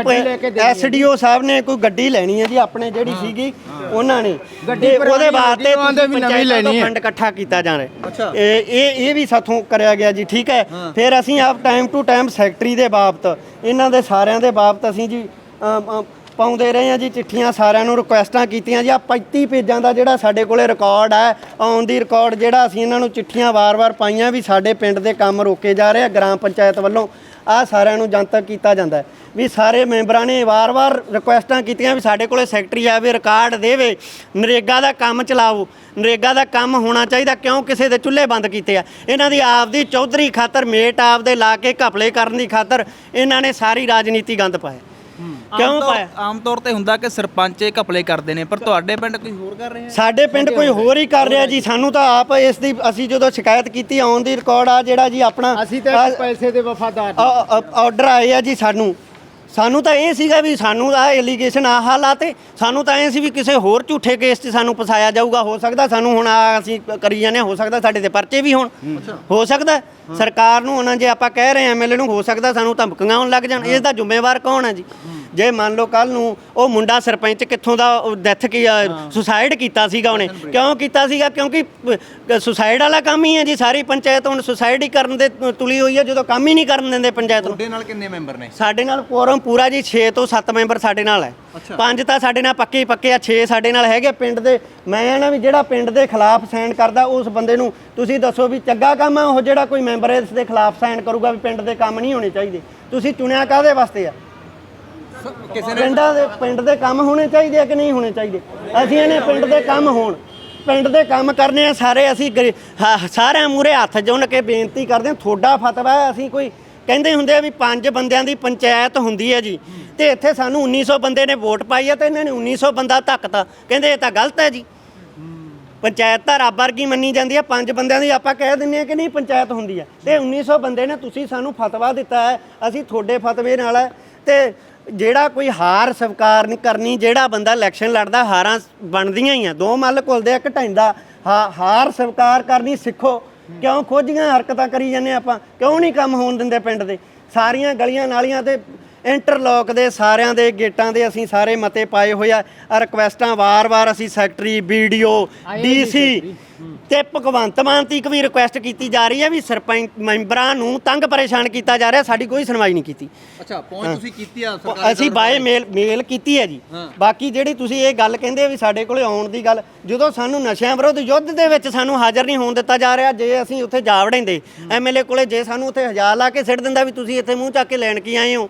ਐਸਡੀਓ ਸਾਹਿਬ ਨੇ ਕੋਈ ਗੱਡੀ ਲੈਣੀ ਹੈ ਜੀ ਆਪਣੇ ਜਿਹੜੀ ਸੀਗੀ ਉਹਨਾਂ ਨੇ।
ਗੱਡੀ
ਉਹਦੇ ਵਾਸਤੇ
ਨਵੀਂ ਲੈਣੀ ਹੈ।
ਫੰਡ ਇਕੱਠਾ ਕੀਤਾ ਜਾ
ਅੱਛਾ।
ਰਿਹਾ ਇਹ ਇਹ ਇਹ ਵੀ ਸਾਥੋਂ ਕਰਿਆ ਗਿਆ ਜੀ ਠੀਕ ਹੈ। ਫਿਰ ਅਸੀਂ ਆਪ ਟਾਈਮ ਟੂ ਟਾਈਮ ਸੈਕਟਰੀ ਦੇ ਬਾਬਤ ਇਹਨਾਂ ਦੇ ਸਾਰਿਆਂ ਦੇ ਬਾਬਤ ਅਸੀਂ ਜੀ ਪਾਉਂਦੇ ਰਹੇ ਆ ਜੀ, ਚਿੱਠੀਆਂ ਸਾਰਿਆਂ ਨੂੰ ਰਿਕੁਐਸਟਾਂ ਕੀਤੀਆਂ ਜੀ। ਆ 35 ਪੇਜਾਂ ਦਾ ਜਿਹੜਾ ਸਾਡੇ ਕੋਲੇ ਰਿਕਾਰਡ ਹੈ ਔਨ ਦੀ ਰਿਕਾਰਡ ਜਿਹੜਾ ਅਸੀਂ ਇਹਨਾਂ ਨੂੰ ਚਿੱਠੀਆਂ ਵਾਰ-ਵਾਰ ਪਾਈਆਂ ਵੀ ਸਾਡੇ ਪਿੰਡ ਦੇ ਕੰਮ ਰੋਕੇ ਜਾ ਰਹੇ ਆ, ਗ੍ਰਾਮ ਪੰਚਾਇਤ ਵੱਲੋਂ। ਆ ਸਾਰਿਆਂ ਨੂੰ ਜਨਤਕ ਕੀਤਾ ਜਾਂਦਾ ਵੀ ਸਾਰੇ ਮੈਂਬਰਾਂ ਨੇ ਵਾਰ-ਵਾਰ ਰਿਕੁਐਸਟਾਂ ਕੀਤੀਆਂ ਵੀ ਸਾਡੇ ਕੋਲੇ ਸੈਕਟਰੀ ਆਵੇ ਰਿਕਾਰਡ ਦੇਵੇ। ਨਰੇਗਾ ਦਾ ਕੰਮ ਚਲਾਓ। ਨਰੇਗਾ ਦਾ ਕੰਮ ਹੋਣਾ ਚਾਹੀਦਾ, ਕਿਉਂ ਕਿਸੇ ਦੇ ਚੁੱਲ੍ਹੇ ਬੰਦ ਕੀਤੇ ਆ? ਇਹਨਾਂ ਦੀ ਆਪਦੀ ਚੌਧਰੀ ਖਾਤਰ, ਮੇਟ ਆਪ ਦੇ ਲਾ ਕੇ ਘਪਲੇ ਕਰਨ ਦੀ ਖਾਤਰ ਇਹਨਾਂ ਨੇ ਸਾਰੀ ਰਾਜਨੀਤੀ ਗੰਦ ਪਾਇਆ। ਕਿਉਂ ਪਾਇਆ?
ਆਮ ਤੌਰ ਤੇ ਹੁੰਦਾ ਕਿ ਸਰਪੰਚ ਇਹ ਘਪਲੇ ਕਰਦੇ ਨੇ ਪਰ ਤੁਹਾਡੇ ਪਿੰਡ ਕੋਈ ਹੋਰ ਕਰ ਰਿਹਾ
ਸਾਡੇ ਪਿੰਡ ਕੋਈ ਹੋਰ ਹੀ ਕਰ ਰਿਹਾ ਜੀ ਸਾਨੂੰ ਤਾਂ ਆਪ ਇਸ ਦੀ ਅਸੀਂ ਜਦੋਂ ਸ਼ਿਕਾਇਤ ਕੀਤੀ ਆਉਣ ਦੀ ਰਿਕਾਰਡ ਆ ਜਿਹੜਾ ਜੀ ਆਪਣਾ
ਅਸੀਂ ਤਾਂ ਪੈਸੇ ਦੇ ਵਫਾਦਾਰ
ਆਰਡਰ ਆਏ ਆ ਜੀ ਸਾਨੂੰ। ਸਾਨੂੰ ਤਾਂ ਇਹ ਸੀਗਾ ਵੀ ਸਾਨੂੰ ਆ ਐਲੀਗੇਸ਼ਨ ਆ ਹਾਲਾਤੇ ਸਾਨੂੰ ਤਾਂ ਇਹ ਸੀ ਵੀ ਕਿਸੇ ਹੋਰ ਝੂਠੇ ਕੇਸ 'ਚ ਸਾਨੂੰ ਫਸਾਇਆ ਜਾਊਗਾ ਹੋ ਸਕਦਾ ਸਾਨੂੰ ਹੁਣ ਆ ਅਸੀਂ ਕਰੀ ਜਾਂਦੇ ਹਾਂ, ਹੋ ਸਕਦਾ ਸਾਡੇ ਤੇ ਪਰਚੇ ਵੀ ਹੋਣ। ਹੋ। ਸਕਦਾ। ਸਰਕਾਰ ਨੂੰ ਉਹਨਾਂ ਜੇ ਆਪਾਂ ਕਹਿ ਰਹੇ ਐਮਐਲਏ ਨੂੰ ਹੋ ਸਕਦਾ ਸਾਨੂੰ ਧਮਕੀਆਂ ਆਉਣ ਲੱਗ ਜਾਣ। ਇਸ ਦਾ ਜ਼ਿੰਮੇਵਾਰ ਕੌਣ ਹੈ ਜੀ? ਜੇ ਮੰਨ ਲਓ ਕੱਲ ਨੂੰ ਉਹ ਮੁੰਡਾ ਸਰਪੰਚ ਕਿੱਥੋਂ ਦਾ ਡੈਥ ਕੀ ਸੁਸਾਈਡ ਕੀਤਾ ਸੀਗਾ ਉਹਨੇ। ਕਿਉਂ ਕੀਤਾ ਸੀਗਾ? ਕਿਉਂਕਿ ਸੁਸਾਈਡ ਵਾਲਾ ਕੰਮ ਹੀ ਹੈ ਜੀ। ਸਾਰੀ ਪੰਚਾਇਤ ਹੁਣ ਸੁਸਾਈਡ ਹੀ ਕਰਨ ਦੇ ਤੁਲੀ ਹੋਈ ਹੈ। ਜਦੋਂ ਕੰਮ ਹੀ ਨਹੀਂ ਕਰਨ ਦਿੰਦੇ ਪੰਚਾਇਤ ਨੂੰ।
ਤੁਹਾਡੇ ਨਾਲ ਕਿੰਨੇ ਮੈਂਬਰ ਨੇ?
ਸਾਡੇ ਨਾਲ ਕੋਰਮ ਪੂਰਾ ਜੀ 6 ਤੋਂ 7 ਮੈਂਬਰ ਸਾਡੇ ਨਾਲ ਹੈ। ਪੰਜ ਤਾਂ ਸਾਡੇ ਨਾਲ ਪੱਕੇ ਪੱਕੇ ਆ 6 ਸਾਡੇ ਨਾਲ ਹੈਗੇ ਪਿੰਡ ਦੇ ਮੈਂ ਆ ਨਾ ਵੀ ਜਿਹੜਾ ਪਿੰਡ ਦੇ ਖਿਲਾਫ ਸਾਈਨ ਕਰਦਾ ਉਸ ਬੰਦੇ ਨੂੰ ਤੁਸੀਂ ਦੱਸੋ ਵੀ ਚੰਗਾ ਕੰਮ ਆ ਉਹ ਜਿਹੜਾ ਕੋਈ ਮੈਂਬਰ ਇਸ ਦੇ ਖਿਲਾਫ ਸਾਈਨ ਕਰੂਗਾ ਵੀ ਪਿੰਡ ਦੇ ਕੰਮ ਨਹੀਂ ਹੋਣੇ ਚਾਹੀਦੇ। ਤੁਸੀਂ ਚੁਣਿਆ ਕਾਦੇ ਵਾਸਤੇ ਆ?
ਕਿਸੇ ਨੇ
ਪਿੰਡਾਂ ਦੇ ਪਿੰਡ ਦੇ ਕੰਮ ਹੋਣੇ ਚਾਹੀਦੇ ਆ ਕਿ ਨਹੀਂ ਹੋਣੇ ਚਾਹੀਦੇ? ਅਸੀਂ ਇਹਨੇ ਪਿੰਡ ਦੇ ਕੰਮ ਹੋਣ। ਪਿੰਡ ਦੇ ਕੰਮ ਕਰਨੇ ਆ ਸਾਰੇ, ਅਸੀਂ ਗਰੀ- ਹਾ- ਸਾਰਿਆਂ ਮੂਰੇ ਹੱਥ ਜੁਣ ਕੇ ਬੇਨਤੀ ਕਰਦੇ ਹਾਂ, ਤੁਹਾਡਾ ਫਤਵਾ ਹੈ। ਅਸੀਂ ਕੋਈ ਕਹਿੰਦੇ ਹੁੰਦੇ ਆ ਵੀ ਪੰਜ ਬੰਦਿਆਂ ਦੀ ਪੰਚਾਇਤ ਹੁੰਦੀ ਹੈ ਜੀ। ਤੇ ਇੱਥੇ ਸਾਨੂੰ 1900 ਬੰਦੇ ਨੇ ਵੋਟ ਪਾਈ ਹੈ ਤੇ ਇਹਨਾਂ ਨੇ 1900 ਬੰਦਾ ਧੱਕਤਾ। ਕਹਿੰਦੇ ਇਹ ਤਾਂ ਗਲਤ ਹੈ ਜੀ। ਪੰਚਾਇਤ ਤਾਂ ਰੱਬ ਵਰਗੀ ਮੰਨੀ ਜਾਂਦੀ ਹੈ ਪੰਜ ਬੰਦਿਆਂ ਦੀ ਆਪਾਂ ਕਹਿ ਦਿੰਦੇ ਆ ਕਿ ਨਹੀਂ ਪੰਚਾਇਤ ਹੁੰਦੀ ਹੈ ਤੇ 1900 ਬੰਦੇ ਨੇ ਤੁਸੀਂ ਸਾਨੂੰ ਫਤਵਾ ਦਿੱਤਾ ਹੈ। ਅਸੀਂ ਤੁਹਾਡੇ ਫਤਵੇ ਨਾਲ ਹੈ। ਤੇ ਜਿਹੜਾ ਕੋਈ ਹਾਰ ਸਵੀਕਾਰ ਨਹੀਂ ਕਰਨੀ ਜਿਹੜਾ ਬੰਦਾ ਇਲੈਕਸ਼ਨ ਲੜਦਾ ਹਾਰਾਂ ਬਣਦੀਆਂ ਹੀ ਆ। ਦੋ ਮੱਲ ਘੁਲਦੇ ਆ, ਇੱਕ ਢੈਂਦਾ ਹਾ- ਹਾਰ ਸਵੀਕਾਰ ਕਰਨੀ ਸਿੱਖੋ। ਕਿਉਂ ਖੋਜੀਆਂ ਹਰਕਤਾਂ ਕਰੀ ਜਾਂਦੇ ਆਪਾਂ? ਕਿਉਂ ਨਹੀਂ ਕੰਮ ਹੋਣ ਦਿੰਦੇ ਪਿੰਡ ਦੇ? ਸਾਰੀਆਂ ਗਲੀਆਂ ਨਾਲੀਆਂ ਤੇ ਇੰਟਰਲੋਕ ਦੇ ਸਾਰਿਆਂ ਦੇ ਗੇਟਾਂ ਦੇ ਅਸੀਂ ਸਾਰੇ ਮਤੇ ਪਾਏ ਹੋਏ ਆ। ਆਹ ਰਿਕੁਐਸਟਾਂ ਵਾਰ-ਵਾਰ ਅਸੀਂ ਸੈਕਟਰੀ ਵੀਡੀਓ ਡੀਸੀ ਤੇ ਭਗਵੰਤ ਮਾਨ ਤੀਕ ਵੀ ਰਿਕੁਐਸਟ ਕੀਤੀ ਜਾ ਰਹੀ ਹੈ ਵੀ ਸਰਪੰਚ ਮੈਂਬਰਾਂ ਨੂੰ ਤੰਗ ਪਰੇਸ਼ਾਨ ਕੀਤਾ ਜਾ ਰਿਹਾ ਸਾਡੀ ਕੋਈ ਸੁਣਵਾਈ ਨਹੀਂ ਕੀਤੀ।
ਅੱਛਾ ਪਹੁੰਚ ਤੁਸੀਂ ਕੀਤੀ ਆ ਸਰਕਾਰ
ਅਸੀਂ ਬਾਏ ਮੇਲ ਮੇਲ ਕੀਤੀ ਹੈ ਜੀ। ਬਾਕੀ ਜਿਹੜੀ ਤੁਸੀਂ ਇਹ ਗੱਲ ਕਹਿੰਦੇ ਵੀ ਸਾਡੇ ਕੋਲੇ ਆਉਣ ਦੀ ਗੱਲ ਜਦੋਂ ਸਾਨੂੰ ਨਸ਼ਿਆਂ ਵਿਰੁੱਧ ਯੁੱਧ ਦੇ ਵਿੱਚ ਸਾਨੂੰ ਹਾਜ਼ਰ ਨਹੀਂ ਹੋਣ ਦਿੱਤਾ ਜਾ ਰਿਹਾ ਜੇ ਅਸੀਂ ਉੱਥੇ ਜਾ ਵੜेंਦੇ ਐਮਐਲਏ ਕੋਲੇ ਜੇ ਸਾਨੂੰ ਉੱਥੇ ਹਜ਼ਾਰ ਲਾ ਕੇ ਸਿੱਟ ਦਿੰਦਾ ਵੀ ਤੁਸੀਂ ਇੱਥੇ ਮੂੰਹ ਚੱਕ ਕੇ ਲੈਣ ਕੀ ਆਏ ਹੋ?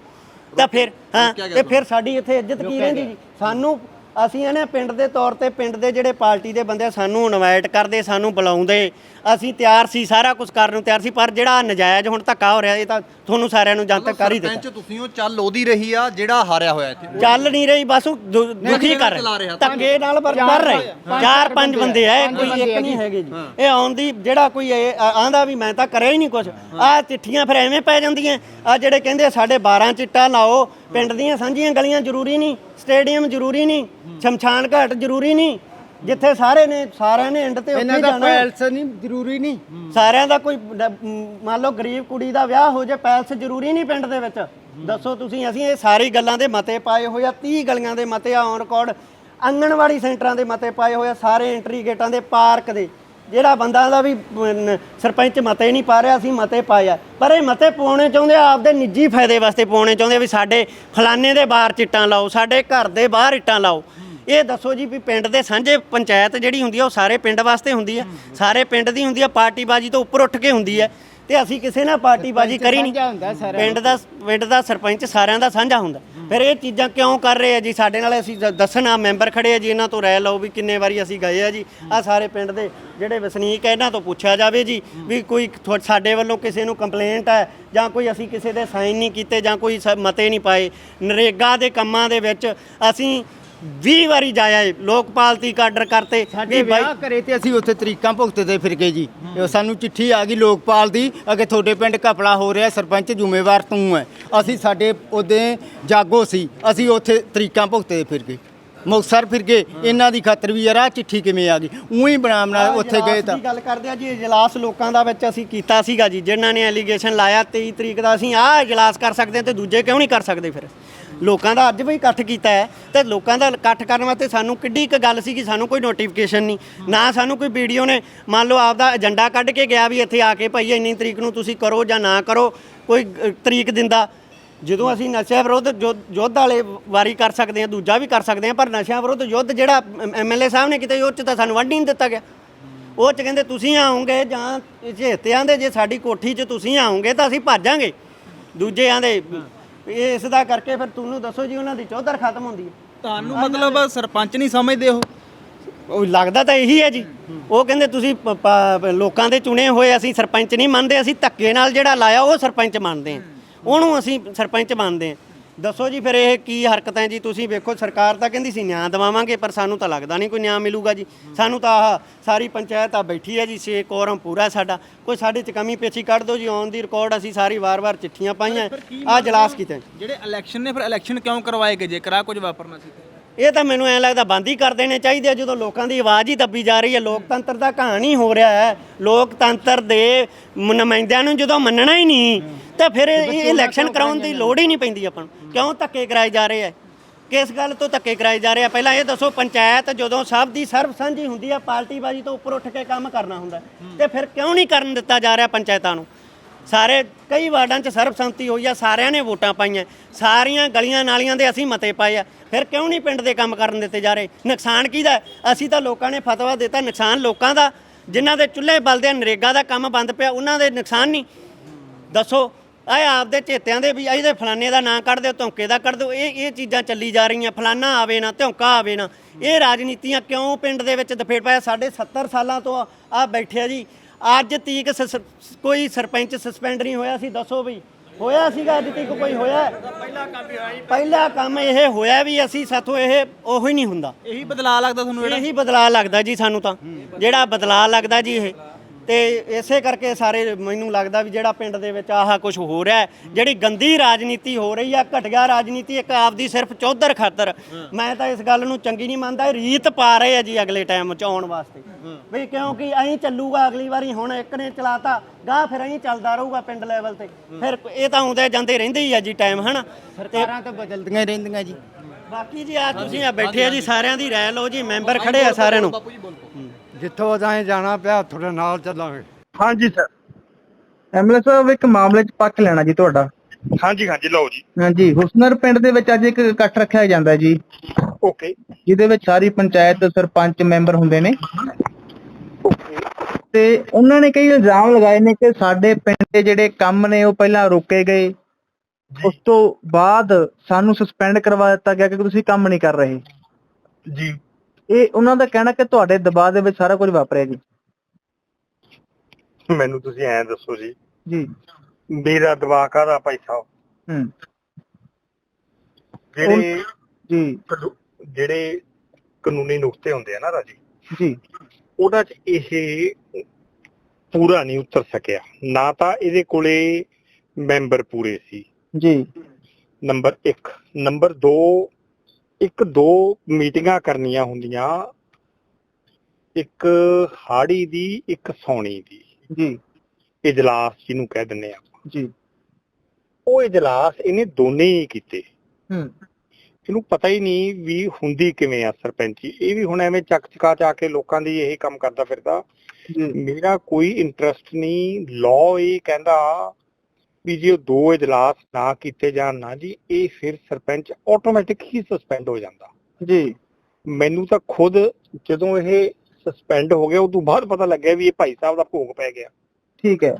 ਤਾਂ ਫਿਰ ਹਾਂ ਤੇ ਫਿਰ ਸਾਡੀ ਇੱਥੇ ਇੱਜ਼ਤ ਕੀ ਰਹਿੰਦੀ ਜੀ? ਸਾਨੂੰ ਅਸੀਂ ਇਹਨੇ ਪਿੰਡ ਦੇ ਤੌਰ ਤੇ ਪਿੰਡ ਦੇ ਜਿਹੜੇ ਪਾਰਟੀ ਦੇ ਬੰਦੇ ਸਾਨੂੰ ਇਨਵਾਈਟ ਕਰਦੇ ਸਾਨੂੰ ਬੁਲਾਉਂਦੇ। ਅਸੀਂ ਤਿਆਰ ਸੀ ਸਾਰਾ ਕੁਝ ਕਰਨ ਨੂੰ ਤਿਆਰ ਸੀ ਪਰ ਜਿਹੜਾ ਨਜਾਇਜ਼ ਹੁਣ ਧੱਕਾ ਹੋ ਰਿਹਾ ਇਹ ਤਾਂ ਤੁਹਾਨੂੰ ਸਾਰਿਆਂ ਨੂੰ ਜਨਤਕ ਕਰ ਹੀ ਦਿੱਤਾ।
ਸਰਪੰਚ ਤੁਸੀਂ ਉਹ ਚੱਲ ਉਹਦੀ ਰਹੀ ਆ ਜਿਹੜਾ ਹਾਰਿਆ ਹੋਇਆ ਇੱਥੇ।
ਚੱਲ ਨਹੀਂ ਰਹੀ ਬਸ ਉਹ ਦੁ- ਦੁਖੀ ਕਰ
ਚਲਾ ਰਿਹਾ।
ਧੱਕੇ ਨਾਲ ਪਰ ਕਰ ਰਹੇ। ਚਾਰ ਪੰਜ ਬੰਦੇ ਆ ਇਹ ਕੋਈ ਇੱਕ ਨਹੀਂ ਹੈਗੇ ਜੀ। ਇਹ ਆਉਣ ਦੀ ਜਿਹੜਾ ਕੋਈ ਇਹ ਆ- ਆਂਦਾ ਵੀ ਮੈਂ ਤਾਂ ਕਰਿਆ ਹੀ ਨਹੀਂ ਕੁਝ ਆ ਚਿੱਠੀਆਂ ਫਿਰ ਐਵੇਂ ਪੈ ਜਾਂਦੀਆਂ। ਆ ਜਿਹੜੇ ਕਹਿੰਦੇ ਸਾਡੇ 12 ਚਿੱਟਾ ਲਾਓ ਪਿੰਡ ਦੀਆਂ ਸਾਂਝੀਆਂ ਗਲੀਆਂ ਜ਼ਰੂਰੀ ਨਹੀਂ ਸਟੇਡੀਅਮ ਜ਼ਰੂਰੀ ਨਹੀਂ ਸ਼ਮਸ਼ਾਨ ਘਾਟ ਜ਼ਰੂਰੀ ਨਹੀਂ ਜਿੱਥੇ ਸਾਰੇ ਨੇ ਸਾਰਿਆਂ ਨੇ ਐਂਡ ਤੇ ਉੱਥੇ
ਇਹਨਾਂ ਦਾ
ਜਾਣਾ।
ਪੈਲਸ ਨਹੀਂ ਜ਼ਰੂਰੀ ਨਹੀਂ।
ਸਾਰਿਆਂ ਦਾ ਕੋਈ ਡ- ਮ, ਮੰਨ ਲਓ ਗਰੀਬ ਕੁੜੀ ਦਾ ਵਿਆਹ ਹੋ ਜੇ ਪੈਲਸ ਜ਼ਰੂਰੀ ਨਹੀਂ ਪਿੰਡ ਦੇ ਵਿੱਚ। ਦੱਸੋ ਤੁਸੀਂ ਅਸੀਂ ਇਹ ਸਾਰੀ ਗੱਲਾਂ ਦੇ ਮਤੇ ਪਾਏ ਹੋਏ ਆ 30 ਗਲੀਆਂ ਦੇ ਮਤੇ ਆ ਔਨ ਰਿਕਾਰਡ ਆਂਗਣਵਾੜੀ ਸੈਂਟਰਾਂ ਦੇ ਮਤੇ ਪਾਏ ਹੋਏ ਆ ਸਾਰੇ ਐਂਟਰੀ ਗੇਟਾਂ ਦੇ ਪਾਰਕ ਦੇ। ਜਿਹੜਾ ਬੰਦਾ ਦਾ ਵੀ ਮ, ਸਰਪੰਚ ਮਤੇ ਨਹੀਂ ਪਾ ਰਿਹਾ ਅਸੀਂ ਮਤੇ ਪਾਏ ਆ। ਪਰ ਇਹ ਮਤੇ ਪਾਉਣੇ ਚਾਹੁੰਦੇ ਆ ਆਪਦੇ ਨਿੱਜੀ ਫਾਇਦੇ ਵਾਸਤੇ ਪਾਉਣੇ ਚਾਹੁੰਦੇ ਆ ਵੀ ਸਾਡੇ ਫਲਾਣੇ ਦੇ ਬਾਹਰ ਚਿੱਟਾਂ ਲਾਓ ਸਾਡੇ ਘਰ ਦੇ ਬਾਹਰ ਇੱਟਾਂ ਲਾਓ। ਇਹ ਦੱਸੋ ਜੀ ਵੀ ਪਿੰਡ ਦੇ ਸਾਂਝੇ ਪੰਚਾਇਤ ਜਿਹੜੀ ਹੁੰਦੀ ਆ ਉਹ ਸਾਰੇ ਪਿੰਡ ਵਾਸਤੇ ਹੁੰਦੀ ਆ। ਸਾਰੇ ਪਿੰਡ ਦੀ ਹੁੰਦੀ ਆ ਪਾਰਟੀ ਬਾਜੀ ਤੋਂ ਉੱਪਰ ਉੱਠ ਕੇ ਹੁੰਦੀ ਆ। ਤੇ ਅਸੀਂ ਕਿਸੇ ਨਾਲ ਪਾਰਟੀ ਬਾਜੀ ਕਰੀ ਨਹੀਂ ਪਿੰਡ ਦਾ। ਪਿੰਡ ਦਾ ਸਰਪੰਚ ਸਾਰਿਆਂ ਦਾ ਸਾਂਝਾ ਹੁੰਦਾ। ਫਿਰ ਇਹ ਚੀਜ਼ਾਂ ਕਿਉਂ ਕਰ ਰਹੇ ਆ ਜੀ? ਸਾਡੇ ਨਾਲ ਅਸੀਂ ਦੱਸਣ ਆ ਮੈਂਬਰ ਖੜੇ ਆ ਜੀ ਇਹਨਾਂ ਤੋਂ ਰਾਇ ਲਓ ਵੀ ਕਿੰਨੇ ਵਾਰੀ ਅਸੀਂ ਗਏ ਆ ਜੀ। ਆ ਸਾਰੇ ਪਿੰਡ ਦੇ ਜਿਹੜੇ ਵਸਨੀਕ ਆ ਇਹਨਾਂ ਤੋਂ ਪੁੱਛਿਆ ਜਾਵੇ ਜੀ ਵੀ ਕੋਈ ਸਾਡੇ ਵੱਲੋਂ ਕਿਸੇ ਨੂੰ ਕੰਪਲੇਂਟ ਹੈ ਜਾਂ ਕੋਈ ਅਸੀਂ ਕਿਸੇ ਦੇ ਸਾਈਨ ਨਹੀਂ ਕੀਤੇ ਜਾਂ ਕੋਈ ਮਤੇ ਨਹੀਂ ਪਾਏ। ਨਰੇਗਾ ਦੇ ਕੰਮਾਂ ਦੇ ਵਿੱਚ ਅਸੀਂ 20 ਵਾਰੀ ਜਾਇਆ ਏ ਲੋਕਪਾਲ ਤੀ ਆਰਡਰ ਕਰਤੇ।
ਸਾਡੇ ਵਿਆਹ ਕਰੇ ਤੇ ਅਸੀਂ ਉੱਥੇ ਤਰੀਕਾਂ ਭੁਗਤਦੇ ਫਿਰ ਗਏ ਜੀ ਇਹ ਸਾਨੂੰ ਚਿੱਠੀ ਆ ਗਈ ਲੋਕਪਾਲ ਦੀ ਅਗੇ ਤੁਹਾਡੇ ਪਿੰਡ ਘਪਲਾ ਹੋ ਰਿਹਾ ਸਰਪੰਚ ਜ਼ਿੰਮੇਵਾਰ ਤੂੰ ਹੈ। ਅਸੀਂ ਸਾਡੇ ਉਹਦੇ ਜਾਗੋ ਸੀ ਅਸੀਂ ਉੱਥੇ ਤਰੀਕਾਂ ਭੁਗਤਦੇ ਫਿਰ ਗਏ ਮੁਕਤਸਰ ਫਿਰ ਗਏ ਇਹਨਾਂ ਦੀ ਖਾਤਰ ਵੀ ਯਾਰ ਆਹ ਚਿੱਠੀ ਕਿਵੇਂ ਆ ਗਈ? ਉਹੀ ਬਣਾ ਉੱਥੇ ਗਏ ਤਾਂ।
ਦੀ ਗੱਲ ਕਰਦੇ ਆ ਜੀ ਇਜਲਾਸ ਲੋਕਾਂ ਦਾ ਵਿੱਚ ਅਸੀਂ ਕੀਤਾ ਸੀਗਾ ਜੀ ਜਿਨ੍ਹਾਂ ਨੇ ਐਲੀਗੇਸ਼ਨ ਲਾਇਆ 23 ਤਰੀਕ ਦਾ ਅਸੀਂ ਆਹ ਇਜਲਾਸ ਕਰ ਸਕਦੇ ਤੇ ਦੂਜੇ ਕਿਉਂ ਨਹੀਂ ਕਰ ਸਕਦੇ ਫਿਰ? ਲੋਕਾਂ ਦਾ ਅੱਜ ਵੀ ਇਕੱਠ ਕੀਤਾ ਹੈ ਤੇ ਲੋਕਾਂ ਦਾ ਇਕੱਠ ਕਰਨ ਵਾਸਤੇ ਸਾਨੂੰ ਕਿੱਡੀ ਇੱਕ ਗੱਲ ਸੀ ਕਿ ਸਾਨੂੰ ਕੋਈ ਨੋਟੀਫਿਕੇਸ਼ਨ ਨਹੀਂ, ਨਾ ਸਾਨੂੰ ਕੋਈ ਵੀਡੀਓ ਨੇ, ਮੰਨ ਲਓ ਆਪਦਾ ਏਜੰਡਾ ਕੱਢ ਕੇ ਗਿਆ ਵੀ ਇੱਥੇ ਆ ਕੇ ਭਾਈ ਇੰਨੀ ਤਰੀਕ ਨੂੰ ਤੁਸੀਂ ਕਰੋ ਜਾਂ ਨਾ ਕਰੋ, ਕੋਈ ਤਰੀਕ ਦਿੰਦਾ। ਜਦੋਂ ਅਸੀਂ ਨਸ਼ਿਆਂ ਵਿਰੁੱਧ ਜੋ- ਯੁੱਧ ਵਾਲੇ ਵਾਰੀ ਕਰ ਸਕਦੇ ਹਾਂ, ਦੂਜਾ ਵੀ ਕਰ ਸਕਦੇ ਹਾਂ, ਪਰ ਨਸ਼ਿਆਂ ਵਿਰੁੱਧ ਯੁੱਧ ਜਿਹੜਾ ਐਮਐਲਏ ਸਾਹਿਬ ਨੇ ਕਿਤੇ ਉਹ 'ਚ ਤਾਂ ਸਾਨੂੰ ਵੰਡ ਹੀ ਨਹੀਂ ਦਿੱਤਾ ਗਿਆ। ਉਹ 'ਚ ਕਹਿੰਦੇ ਤੁਸੀਂ ਆਉਂਗੇ ਜਾਂ ਝੇਤਿਆਂ ਦੇ ਜੇ ਸਾਡੀ ਕੋਠੀ 'ਚ ਤੁਸੀਂ ਆਉਂਗੇ ਤਾਂ ਅਸੀਂ ਭੱਜਾਂਗੇ ਦੇ ਇਸ ਦਾ ਕਰਕੇ ਫਿਰ ਤੁਹਾਨੂੰ ਦੱਸੋ ਜੀ ਉਹਨਾਂ ਦੀ ਚੌਧਰ ਖਤਮ ਹੁੰਦੀ ਹੈ।
ਤੁਹਾਨੂੰ ਮਤਲਬ ਸਰਪੰਚ ਨਹੀਂ ਸਮਝਦੇ ਉਹ?
ਉਹ ਲੱਗਦਾ ਤਾਂ ਇਹੀ ਹੈ ਜੀ। ਉਹ ਕਹਿੰਦੇ ਤੁਸੀਂ ਪ- ਪ- ਲੋਕਾਂ ਦੇ ਚੁਣੇ ਹੋਏ ਅਸੀਂ ਸਰਪੰਚ ਨਹੀਂ ਮੰਨਦੇ ਅਸੀਂ ਧੱਕੇ ਨਾਲ ਜਿਹੜਾ ਲਾਇਆ ਉਹ ਸਰਪੰਚ ਮੰਨਦੇ ਹਾਂ ਉਹਨੂੰ ਅਸੀਂ ਸਰਪੰਚ ਮੰਨਦੇ ਹਾਂ ਦੱਸੋ ਜੀ ਫਿਰ ਇਹ ਕੀ ਹਰਕਤਾਂ ਜੀ? ਤੁਸੀਂ ਵੇਖੋ ਸਰਕਾਰ ਤਾਂ ਕਹਿੰਦੀ ਸੀ ਨਿਆਂ ਦਿਵਾਵਾਂਗੇ ਪਰ ਸਾਨੂੰ ਤਾਂ ਲੱਗਦਾ ਨਹੀਂ ਕੋਈ ਨਿਆਂ ਮਿਲੂਗਾ ਜੀ। ਸਾਨੂੰ ਤਾਂ ਆਹ ਸਾਰੀ ਪੰਚਾਇਤ ਆ ਬੈਠੀ ਹੈ ਜੀ ਛੇ ਕੋਰਮ ਪੂਰਾ ਸਾਡਾ। ਕੋਈ ਸਾਡੇ ਚ ਕਮੀ ਪੇਚੀ ਕੱਢ ਦਿਓ ਜੀ ਔਨ ਦੀ ਰਿਕਾਰਡ ਅਸੀਂ ਸਾਰੀ ਵਾਰ-ਵਾਰ ਚਿੱਠੀਆਂ ਪਾਈਆਂ। ਆ ਜਲਾਸ ਕੀਤੇ
ਜਿਹੜੇ ਇਲੈਕਸ਼ਨ ਨੇ ਫਿਰ ਇਲੈਕਸ਼ਨ ਕਿਉਂ ਕਰਵਾਏ ਗਏ? ਜੇਕਰ ਆਹ ਕੁਝ ਵਾਪਰਨਾ ਸੀ?
ਇਹ ਤਾਂ ਮੈਨੂੰ ਐ ਲੱਗਦਾ ਬੰਦ ਹੀ ਕਰ ਦੇਣੇ ਚਾਹੀਦੇ ਆ ਜਦੋਂ ਲੋਕਾਂ ਦੀ ਆਵਾਜ਼ ਹੀ ਦੱਬੀ ਜਾ ਰਹੀ ਹੈ। ਲੋਕਤੰਤਰ ਦਾ ਕਹਾਣੀ ਹੋ ਰਿਹਾ ਹੈ। ਲੋਕਤੰਤਰ ਦੇ ਨੁਮਾਇੰਦਿਆਂ ਨੂੰ ਜਦੋਂ ਮੰਨਣਾ ਹੀ ਨਹੀਂ ਤਾਂ ਫਿਰ ਇਹ ਇਲੈਕਸ਼ਨ ਕਰਾਉਣ ਦੀ ਲੋੜ ਹੀ ਨਹੀਂ ਪੈਂਦੀ ਆਪਾਂ ਨੂੰ। ਕਿਉਂ ਧੱਕੇ ਕਰਾਏ ਜਾ ਰਹੇ ਆ? ਕਿਸ ਗੱਲ ਤੋਂ ਧੱਕੇ ਕਰਾਏ ਜਾ ਰਹੇ ਆ? ਪਹਿਲਾਂ ਇਹ ਦੱਸੋ ਪੰਚਾਇਤ ਜਦੋਂ ਸਭ ਦੀ ਸਰਬ ਸਾਂਝੀ ਹੁੰਦੀ ਆ ਪਾਰਟੀ ਬਾਜੀ ਤੋਂ ਉੱਪਰ ਉੱਠ ਕੇ ਕੰਮ ਕਰਨਾ ਹੁੰਦਾ। ਤੇ ਫਿਰ ਕਿਉਂ ਨਹੀਂ ਕਰਨ ਦਿੱਤਾ ਜਾ ਰਿਹਾ ਪੰਚਾਇਤਾਂ ਨੂੰ? ਸਾਰੇ ਕਈ ਵਾਰਡਾਂ 'ਚ ਸਰਬਸੰਮਤੀ ਹੋਈ ਆ ਸਾਰਿਆਂ ਨੇ ਵੋਟਾਂ ਪਾਈਆਂ। ਸਾਰੀਆਂ ਗਲੀਆਂ ਨਾਲੀਆਂ ਦੇ ਅਸੀਂ ਮਤੇ ਪਾਏ ਆ। ਫਿਰ ਕਿਉਂ ਨਹੀਂ ਪਿੰਡ ਦੇ ਕੰਮ ਕਰਨ ਦਿੱਤੇ ਜਾ ਰਹੇ? ਨੁਕਸਾਨ ਕਿਹਦਾ? ਅਸੀਂ ਤਾਂ ਲੋਕਾਂ ਨੇ ਫਤਵਾ ਦਿੱਤਾ ਨੁਕਸਾਨ ਲੋਕਾਂ ਦਾ। ਜਿਨ੍ਹਾਂ ਦੇ ਚੁੱਲ੍ਹੇ ਬਲਦੇ ਆ, ਨਰੇਗਾ ਦਾ ਕੰਮ ਬੰਦ ਪਿਆ ਉਹਨਾਂ ਦੇ ਨੁਕਸਾਨ ਨਹੀਂ। ਦੱਸੋ ਆਏ ਆਪਦੇ ਚੇਤਿਆਂ ਦੇ ਵੀ ਇਹਦੇ ਫਲਾਣੇ ਦਾ ਨਾਂ ਕੱਢ ਦਿਓ ਧੌਂਕੇ ਦਾ ਕੱਢ ਦਿਓ ਇਹ ਇਹ ਚੀਜ਼ਾਂ ਚੱਲੀ ਜਾ ਰਹੀਆਂ ਫਲਾਣਾ ਆਵੇ ਨਾ ਧੌਂਕਾ ਆਵੇ ਨਾ। ਇਹ ਰਾਜਨੀਤੀਆਂ ਕਿਉਂ ਪਿੰਡ ਦੇ ਵਿੱਚ ਦਫੇੜ ਪਾਇਆ? ਸਾਡੇ 70 ਸਾਲਾਂ ਤੋਂ ਆ ਬੈਠਿਆ ਜੀ। ਅੱਜ ਤੀਕ ਕੋਈ ਸਰਪੰਚ ਸਸਪੈਂਡ ਨਹੀਂ ਹੋਇਆ ਸੀ ਦੱਸੋ ਵੀ। ਹੋਇਆ ਸੀਗਾ ਅੱਜ ਤੀਕ ਕੋਈ ਹੋਇਆ? ਪਹਿਲਾ ਕੰਮ ਹੀ ਹੋਇਆ ਪਹਿਲਾ ਕੰਮ ਇਹ ਹੋਇਆ ਵੀ ਅਸੀਂ ਸਾਥੋਂ ਇਹ ਉਹੀ ਨਹੀਂ ਹੁੰਦਾ।
ਇਹੀ ਬਦਲਾਅ ਲੱਗਦਾ ਤੁਹਾਨੂੰ
ਇਹੀ ਬਦਲਾਅ ਲੱਗਦਾ ਜੀ ਸਾਨੂੰ ਤਾਂ। ਜਿਹੜਾ ਬਦਲਾਅ ਲੱਗਦਾ ਜੀ ਇਹ। ਤੇ ਇਸੇ ਕਰਕੇ ਸਾਰੇ ਮੈਨੂੰ ਲੱਗਦਾ ਵੀ ਜਿਹੜਾ ਪਿੰਡ ਦੇ ਵਿੱਚ ਆਹ ਕੁਝ ਹੋ ਰਿਹਾ ਹੈ ਜਿਹੜੀ ਗੰਦੀ ਰਾਜਨੀਤੀ ਹੋ ਰਹੀ ਆ ਘਟਿਆ ਰਾਜਨੀਤੀ ਇੱਕ ਆਪਦੀ ਸਿਰਫ ਚੌਧਰ ਖਾਤਰ। ਮੈਂ ਤਾਂ ਇਸ ਗੱਲ ਨੂੰ ਚੰਗੀ ਨਹੀਂ ਮੰਨਦਾ ਇਹ ਰੀਤ ਪਾ ਰਹੇ ਆ ਜੀ ਅਗਲੇ ਟਾਈਮ ਚ ਆਉਣ ਵਾਸਤੇ। ਵੀ ਕਿਉਂਕਿ ਐਂ ਚੱਲੂਗਾ ਅਗਲੀ ਵਾਰੀ ਹੁਣ ਇੱਕ ਨੇ ਚਲਾਤਾ ਗਾਹ ਫਿਰ ਐਂ ਚੱਲਦਾ ਰਹੂਗਾ ਪਿੰਡ ਲੈਵਲ ਤੇ। ਫਿਰ ਇਹ ਤਾਂ ਆਉਂਦੇ ਜਾਂਦੇ ਰਹਿੰਦੇ ਹੀ ਆ ਜੀ ਟਾਈਮ ਹਨਾ?
ਸਰਕਾਰਾਂ ਤਾਂ ਬਦਲਦੀਆਂ ਹੀ ਰਹਿੰਦੀਆਂ ਜੀ।
ਬਾਕੀ ਜੀ ਆ ਤੁਸੀਂ ਆ ਬੈਠੇ ਆ ਜੀ ਸਾਰਿਆਂ ਦੀ ਰਾਇ ਲਓ ਜੀ ਮੈਂਬਰ ਖੜੇ ਆ ਸਾਰਿਆਂ ਨੂੰ।
ਜਿੱਥੋਂ ਅਸਾਂ ਜਾਣਾ ਪਿਆ ਤੁਹਾਡੇ ਨਾਲ ਚੱਲਾਂਗੇ।
ਹਾਂਜੀ ਸਰ ਐਮਐਲਏ ਸਾਹਿਬ ਇੱਕ ਮਾਮਲੇ 'ਚ ਪੱਖ ਲੈਣਾ ਜੀ ਤੁਹਾਡਾ।
ਹਾਂਜੀ ਹਾਂਜੀ ਲਓ ਜੀ।
ਹਾਂਜੀ ਹੁਸਨਰ ਪਿੰਡ ਦੇ ਵਿੱਚ ਅੱਜ ਇੱਕ ਇਕੱਠ ਰੱਖਿਆ ਜਾਂਦਾ ਜੀ।
ਓਕੇ।
ਜਿਹਦੇ ਵਿੱਚ ਸਾਰੀ ਪੰਚਾਇਤ ਸਰਪੰਚ ਮੈਂਬਰ ਹੁੰਦੇ ਨੇ। ਤੇ ਉਹਨਾਂ ਨੇ ਕਈ ਇਲਜ਼ਾਮ ਲਗਾਏ ਨੇ ਕਿ ਸਾਡੇ ਪਿੰਡ ਦੇ ਜਿਹੜੇ ਕੰਮ ਨੇ ਉਹ ਪਹਿਲਾਂ ਰੋਕੇ ਗਏ। ਉਸ ਤੋਂ ਬਾਅਦ ਸਾਨੂੰ ਸਸਪੈਂਡ ਕਰਵਾ ਦਿੱਤਾ ਗਿਆ ਕਿ ਤੁਸੀਂ ਕੰਮ ਨਹੀਂ ਕਰ ਰਹੇ।
ਜੀ।
ਇਹ ਉਹਨਾਂ ਦਾ ਕਹਿਣਾ ਕਿ ਤੁਹਾਡੇ ਦਬਾਅ ਦੇ ਵਿੱਚ ਸਾਰਾ ਕੁਝ ਵਾਪਰਿਆ ਜੀ।
ਮੈਨੂੰ ਤੁਸੀਂ ਐਂ ਦੱਸੋ ਜੀ।
ਜੀ।
ਮੇਰਾ ਦਵਾ ਕਾਹਦਾ ਭਾਈ ਸਾਹਿਬ?
ਹੂੰ।
ਜਿਹੜੇ
ਜੀ।
ਜਿਹੜੇ ਕਾਨੂੰਨੀ ਨੁਕਤੇ ਹੁੰਦੇ ਆ ਨਾ ਰਾਜੀ
ਜੀ।
ਉਹਦਾ ਚ ਇਹ ਪੂਰਾ ਨਹੀਂ ਉਤਰ ਸਕਿਆ। ਨਾ ਤਾਂ ਇਹਦੇ ਕੋਲੇ ਮੈਂਬਰ ਪੂਰੇ ਸੀ।
ਜੀ।
ਨੰਬਰ 1 ਨੰਬਰ 2 ਇੱਕ ਦੋ ਮੀਟਿੰਗਾਂ ਕਰਨੀਆਂ ਹੁੰਦੀਆਂ। ਇੱਕ ਹਾੜੀ ਦੀ ਇੱਕ ਸੌਣੀ ਦੀ।
ਜੀ।
ਇਜਲਾਸ ਜਿਹਨੂੰ ਕਹਿ ਦਿੰਦੇ ਆ
ਜੀ।
ਉਹ ਇਜਲਾਸ ਇਹਨੇ ਦੋਨੇ ਹੀ ਕੀਤੇ।
ਹੂੰ।
ਇਹਨੂੰ ਪਤਾ ਹੀ ਨਹੀਂ ਵੀ ਹੁੰਦੀ ਕਿਵੇਂ ਆ ਸਰਪੰਚੀ ਇਹ ਵੀ ਹੁਣ ਐਵੇਂ ਚੱਕ ਚਕਾ ਚਾ ਕੇ ਲੋਕਾਂ ਦੀ ਇਹ ਕੰਮ ਕਰਦਾ ਫਿਰਦਾ। ਮੇਰਾ ਕੋਈ ਇੰਟਰਸਟ ਨਹੀਂ। ਲਾਅ ਇਹ ਕਹਿੰਦਾ ਵੀ ਜੇ ਉਹ ਦੋ ਇਜਲਾਸ ਨਾ ਕੀਤੇ ਜਾਣ ਨਾ ਜੀ ਇਹ ਫਿਰ ਸਰਪੰਚ ਆਟੋਮੈਟਿਕ ਹੀ ਸਸਪੈਂਡ ਹੋ ਜਾਂਦਾ।
ਜੀ।
ਮੈਨੂੰ ਤਾਂ ਖੁਦ ਜਦੋਂ ਇਹ ਸਸਪੈਂਡ ਹੋ ਗਿਆ ਉਸ ਤੋਂ ਬਾਅਦ ਪਤਾ ਲੱਗਿਆ ਵੀ ਇਹ ਭਾਈ ਸਾਹਿਬ ਦਾ ਭੋਗ ਪੈ ਗਿਆ।
ਠੀਕ ਹੈ।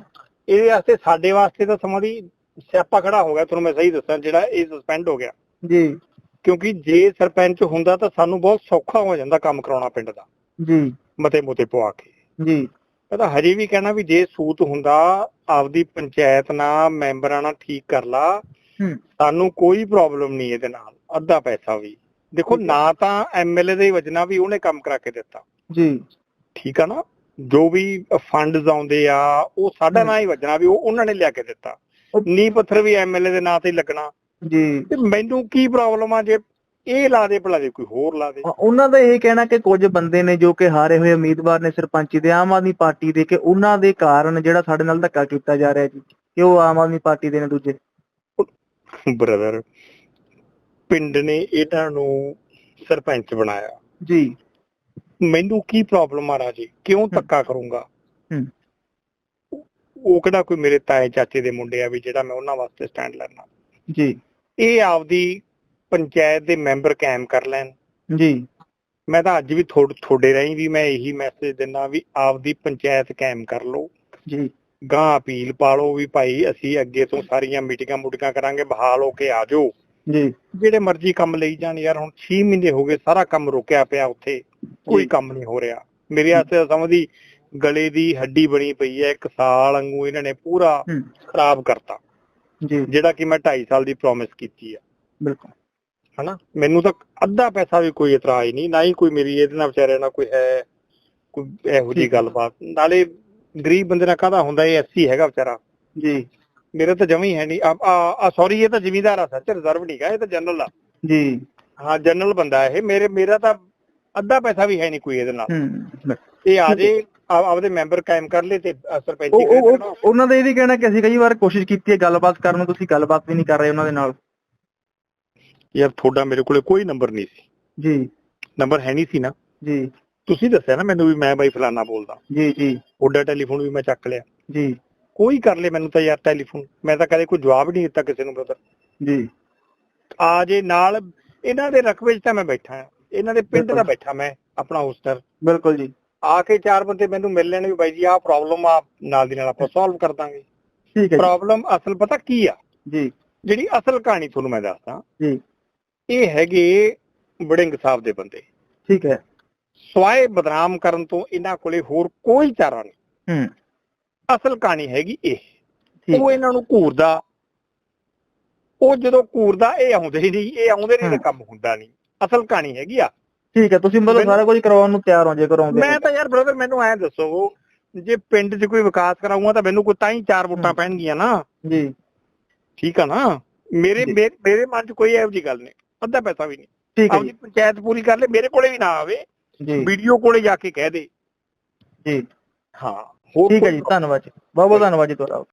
ਇਹਦੇ ਵਾਸਤੇ ਸਾਡੇ ਵਾਸਤੇ ਤਾਂ ਸਮਾਂ ਦੀ ਸਿਆਪਾ ਖੜਾ ਹੋ ਗਿਆ ਤੁਹਾਨੂੰ ਮੈਂ ਸਹੀ ਦੱਸਾਂ ਜਿਹੜਾ ਇਹ ਸਸਪੈਂਡ ਹੋ ਗਿਆ।
ਜੀ।
ਕਿਉਂਕਿ ਜੇ ਸਰਪੰਚ ਹੁੰਦਾ ਤਾਂ ਸਾਨੂੰ ਬਹੁਤ ਸੌਖਾ ਹੋ ਜਾਂਦਾ ਕੰਮ ਕਰਾਉਣਾ ਪਿੰਡ ਦਾ।
ਜੀ।
ਮਤੇ ਮੁਤੇ ਪਵਾ ਕੇ।
ਜੀ।
ਤਾਂ ਹਜੇ ਵੀ ਕਹਿਣਾ ਵੀ ਜੇ ਸੂਤ ਹੁੰਦਾ ਆਪਦੀ ਪੰਚਾਇਤ ਨਾਲ ਮੈਂਬਰਾਂ ਨਾਲ ਠੀਕ ਕਰ ਲਾ। ਸਾਨੂੰ ਕੋਈ ਪ੍ਰੋਬਲਮ ਨਹੀਂ ਇਹਦੇ ਨਾਲ ਅੱਧਾ ਪੈਸਾ ਵੀ। ਦੇਖੋ ਨਾ ਤਾਂ ਐਮਐਲਏ ਦੇ ਵਜਨਾ ਵੀ ਉਹਨੇ ਕੰਮ ਕਰਾ ਕੇ ਦਿੱਤਾ।
ਜੀ।
ਠੀਕ ਆ ਨਾ? ਜੋ ਵੀ ਫੰਡਸ ਆਉਂਦੇ ਆ ਉਹ ਸਾਡਾ। ਨਾਂ ਹੀ ਵਜਣਾ ਵੀ ਉਹ ਉਹਨਾਂ ਨੇ ਲਿਆ ਕੇ ਦਿੱਤਾ। ਨੀ ਪੱਥਰ ਵੀ ਐਮਐਲਏ ਦੇ ਨਾਂ ਤੇ ਲੱਗਣਾ।
ਜੀ।
ਤੇ ਮੈਨੂੰ ਕੀ ਪ੍ਰੋਬਲਮ ਆ ਜੇ ਇਹ ਲਾ ਦੇ ਭਲਾ ਦੇ ਕੋਈ ਹੋਰ ਲਾ ਦੇ।
ਉਹਨਾਂ ਦਾ ਇਹ ਕਹਿਣਾ ਕਿ ਕੁਝ ਬੰਦੇ ਨੇ ਜੋ ਕਿ ਹਾਰੇ ਹੋਏ ਉਮੀਦਵਾਰ ਨੇ ਸਰਪੰਚੀ ਦੇ ਆਮ ਆਦਮੀ ਪਾਰਟੀ ਦੇ ਕਿ ਉਹਨਾਂ ਦੇ ਕਾਰਨ ਜਿਹੜਾ ਸਾਡੇ ਨਾਲ ਧੱਕਾ ਕੀਤਾ ਜਾ ਰਿਹਾ ਜੀ ਕਿ ਉਹ ਆਮ ਆਦਮੀ ਪਾਰਟੀ ਦੇ ਨੇ ਦੂਜੇ।
ਬ੍ਰਦਰ ਪਿੰਡ ਨੇ ਇਹਨਾਂ ਨੂੰ ਸਰਪੰਚ ਬਣਾਇਆ।
ਜੀ।
ਮੈਨੂੰ ਕੀ ਪ੍ਰੋਬਲਮ ਆ ਰਾਜੀ? ਕਿਉਂ ਧੱਕਾ ਕਰੂੰਗਾ। ਉਹ ਕਿਹੜਾ ਕੋਈ ਮੇਰੇ ਤਾਏ ਚਾਚੇ ਦੇ ਮੁੰਡੇ ਆ ਵੀ ਜਿਹੜਾ ਮੈਂ ਉਹਨਾਂ ਵਾਸਤੇ ਸਟੈਂਡ ਲੈਣਾ
ਜੀ।
ਇਹ ਆਪਦੀ ਪੰਚਾਇਤ ਦੇ ਮੈਂਬਰ ਕਾਇਮ ਕਰ ਲੈਣ।
ਜੀ।
ਮੈਂ ਤਾਂ ਅੱਜ ਵੀ ਥੋੜ- ਤੁਹਾਡੇ ਰਾਹੀਂ ਵੀ ਮੈਂ ਇਹੀ ਮੈਸੇਜ ਦਿੰਦਾ ਵੀ ਆਪਦੀ ਪੰਚਾਇਤ ਕਾਇਮ ਕਰ ਲਓ।
ਜੀ।
ਗਾਂ ਅਪੀਲ ਪਾਲੋ ਵੀ ਭਾਈ ਅਸੀਂ ਅੱਗੇ ਤੋਂ ਸਾਰੀਆਂ ਮੀਟਿੰਗਾਂ ਮੁਟਿੰਗਾਂ ਕਰਾਂਗੇ ਬਹਾਲ ਹੋ ਕੇ ਆ ਜਾਓ।
ਜੀ।
ਜਿਹੜੇ ਮਰਜ਼ੀ ਕੰਮ ਲਈ ਜਾਣ ਯਾਰ ਹੁਣ 6 ਮਹੀਨੇ ਹੋ ਗਏ ਸਾਰਾ ਕੰਮ ਰੁਕਿਆ ਪਿਆ ਉੱਥੇ ਕੋਈ। ਕੰਮ ਨਹੀਂ ਹੋ ਰਿਹਾ। ਮੇਰੇ ਵਾਸਤੇ ਸਮਝੀ ਗਲੇ ਦੀ ਹੱਡੀ ਬਣੀ ਪਈ ਹੈ ਇੱਕ ਸਾਲ ਵਾਂਗੂ ਇਹਨਾਂ ਨੇ ਪੂਰਾ। ਖਰਾਬ ਕਰਤਾ।
ਜੀ।
ਜਿਹੜਾ ਕਿ ਮੈਂ 2.5 ਸਾਲ ਦੀ ਪ੍ਰੋਮਿਸ ਕੀਤੀ ਹੈ
ਬਿਲਕੁਲ।
ਹਨਾ? ਮੈਨੂੰ ਤਾਂ ਅੱਧਾ ਪੈਸਾ ਵੀ ਕੋਈ ਇਤਰਾਜ਼ ਨਹੀਂ ਨਾ ਹੀ ਕੋਈ ਮੇਰੀ ਇਹਦੇ ਨਾਲ ਵਿਚਾਰੇ ਨਾਲ ਕੋਈ ਹੈ ਕੋਈ ਇਹੋ ਜੀ। ਗੱਲਬਾਤ। ਨਾਲੇ ਗਰੀਬ ਬੰਦੇ ਨਾਲ ਕਾਹਦਾ ਹੁੰਦਾ ਇਹ ਐਸਸੀ ਹੈਗਾ ਵਿਚਾਰਾ।
ਜੀ।
ਮੇਰੇ ਤਾਂ ਜਮੀ ਹੈ ਨਹੀਂ। ਆ ਆ ਸੌਰੀ ਇਹ ਤਾਂ ਜ਼ਿਮੀਂਦਾਰ ਆ ਸੱਚ ਰਿਜ਼ਰਵ ਨਹੀਂਗਾ ਇਹ ਤਾਂ ਜਨਰਲ ਆ।
ਜੀ।
ਹਾਂ ਜਨਰਲ ਬੰਦਾ ਇਹ। ਮੇਰੇ ਮੇਰਾ ਤਾਂ ਅੱਧਾ ਪੈਸਾ ਵੀ ਹੈ ਨਹੀਂ ਕੋਈ ਇਹਦੇ ਨਾਲ।
ਹੂੰ
ਇਹ ਆ ਜੇ ਆਪਦੇ ਮੈਂਬਰ ਕਾਇਮ ਕਰ ਲੇ ਤੇ ਸਰਪੰਚੀ ਕਰ
ਉਹਨਾਂ ਦਾ ਇਹ ਵੀ ਕਹਿਣਾ ਕਿ ਅਸੀਂ ਕਈ ਵਾਰ ਕੋਸ਼ਿਸ਼ ਕੀਤੀ ਹੈ ਗੱਲਬਾਤ ਕਰਨ ਨੂੰ ਤੁਸੀਂ ਗੱਲਬਾਤ ਵੀ ਨਹੀਂ ਕਰ ਰਹੇ ਉਹਨਾਂ ਦੇ ਨਾਲ।
ਯਾਰ ਤੁਹਾਡਾ ਮੇਰੇ ਕੋਲੇ ਕੋਈ ਨੰਬਰ ਨਹੀਂ ਸੀ।
ਜੀ।
ਨੰਬਰ ਹੈ ਨਹੀਂ ਸੀ ਨਾ।
ਜੀ।
ਤੁਸੀਂ ਦੱਸਿਆ ਨਾ ਮੈਨੂੰ ਵੀ ਮੈਂ ਬਾਈ ਫਲਾਨਾ ਬੋਲਦਾ।
ਜੀ ਜੀ।
ਤੁਹਾਡਾ ਟੈਲੀਫੋਨ ਵੀ ਮੈਂ ਚੱਕ ਲਿਆ।
ਜੀ।
ਕੋਈ ਕਰ ਲੇ ਮੈਨੂੰ ਤਾਂ ਯਾਰ ਟੈਲੀਫੋਨ। ਮੈਂ ਤਾਂ ਕਦੇ ਕੋਈ ਜਵਾਬ ਹੀ ਨਹੀਂ ਦਿੱਤਾ ਕਿਸੇ ਨੂੰ ਬ੍ਰਦਰ
ਜੀ।
ਆ ਜੇ ਨਾਲ ਇਹਨਾਂ ਦੇ ਰਕਬੇ 'ਚ ਤਾਂ ਮੈਂ ਬੈਠਾ ਆ ਇਹਨਾਂ ਦੇ ਪਿੰਡ ਦਾ। ਬੈਠਾ ਮੈਂ ਆਪਣਾ ਹੋਸਟਰ
ਬਿਲਕੁਲ ਜੀ।
ਆ ਕੇ ਚਾਰ ਬੰਦੇ ਮੈਨੂੰ ਮਿਲ ਲੈਣ ਵੀ ਬਾਈ ਜੀ ਆਹ ਪ੍ਰੋਬਲਮ ਆ ਨਾਲ ਦੀ ਨਾਲ ਆਪਾਂ ਸੋਲਵ ਕਰ ਦਾਂਗੇ।
ਠੀਕ ਹੈ
ਪ੍ਰੋਬਲਮ ਅਸਲ ਪਤਾ ਕੀ ਆ?
ਜੀ।
ਜਿਹੜੀ ਅਸਲ ਕਹਾਣੀ ਤੁਹਾਨੂੰ ਮੈਂ ਦੱਸਦਾ।
ਜੀ।
ਇਹ ਹੈਗੇ ਵੜਿੰਗ ਸਾਹਿਬ ਦੇ ਬੰਦੇ।
ਠੀਕ ਹੈ।
ਸਵਾਏ ਬਦਨਾਮ ਕਰਨ ਤੋਂ ਇਹਨਾਂ ਕੋਲੇ ਹੋਰ ਕੋਈ ਚਾਰਾ ਨਹੀਂ।
ਹੂੰ।
ਅਸਲ ਕਹਾਣੀ ਹੈਗੀ ਇਹ। ਉਹ ਇਹਨਾਂ ਨੂੰ ਘੂਰਦਾ ਉਹ ਜਦੋਂ ਘੂਰਦਾ ਇਹ ਆਉਂਦੇ ਨਹੀਂ ਇਹ ਆਉਂਦੇ ਨਹੀਂ ਤੇ। ਕੰਮ ਹੁੰਦਾ ਨਹੀਂ। ਅਸਲ ਕਹਾਣੀ ਹੈਗੀ ਆ।
ਠੀਕ ਹੈ ਤੁਸੀਂ ਮਤਲਬ ਸਾਰਾ ਕੁਝ ਕਰਵਾਉਣ ਨੂੰ ਤਿਆਰ ਹੋ ਜੇ ਕਰਾਉਂਦੇ
ਮੈਂ ਤਾਂ ਯਾਰ ਬ੍ਰਦਰ ਮੈਨੂੰ ਐਂ ਦੱਸੋ ਜੇ ਪਿੰਡ 'ਚ ਕੋਈ ਵਿਕਾਸ ਕਰਾਉਂਗਾ ਤਾਂ ਮੈਨੂੰ ਕੋਈ ਤਾਂ ਹੀ ਚਾਰ ਵੋਟਾਂ। ਪੈਣਗੀਆਂ ਨਾ।
ਜੀ।
ਠੀਕ ਆ ਨਾ? ਮੇਰੇ
ਜੀ।
ਮੇਰੇ ਮਨ 'ਚ ਕੋਈ ਇਹੋ ਜਿਹੀ ਗੱਲ ਨਹੀਂ। ਅੱਧਾ ਪੈਸਾ ਵੀ ਨਹੀਂ।
ਠੀਕ ਹੈ
ਆਪਣੀ
ਜੀ।
ਪੰਚਾਇਤ ਪੂਰੀ ਕਰ ਲੈ ਮੇਰੇ ਕੋਲੇ ਵੀ ਨਾ ਆਵੇ
ਜੀ।
ਵੀਡੀਓ ਕੋਲੇ ਜਾ ਕੇ ਕਹਿ ਦੇ।
ਜੀ।
ਹਾਂ ਹੋਰ
ਠੀਕ ਹੈ
ਕੋਈ
ਜੀ ਧੰਨਵਾਦ ਜੀ। ਬਹੁਤ ਬਹੁਤ ਧੰਨਵਾਦ ਜੀ ਤੁਹਾਡਾ।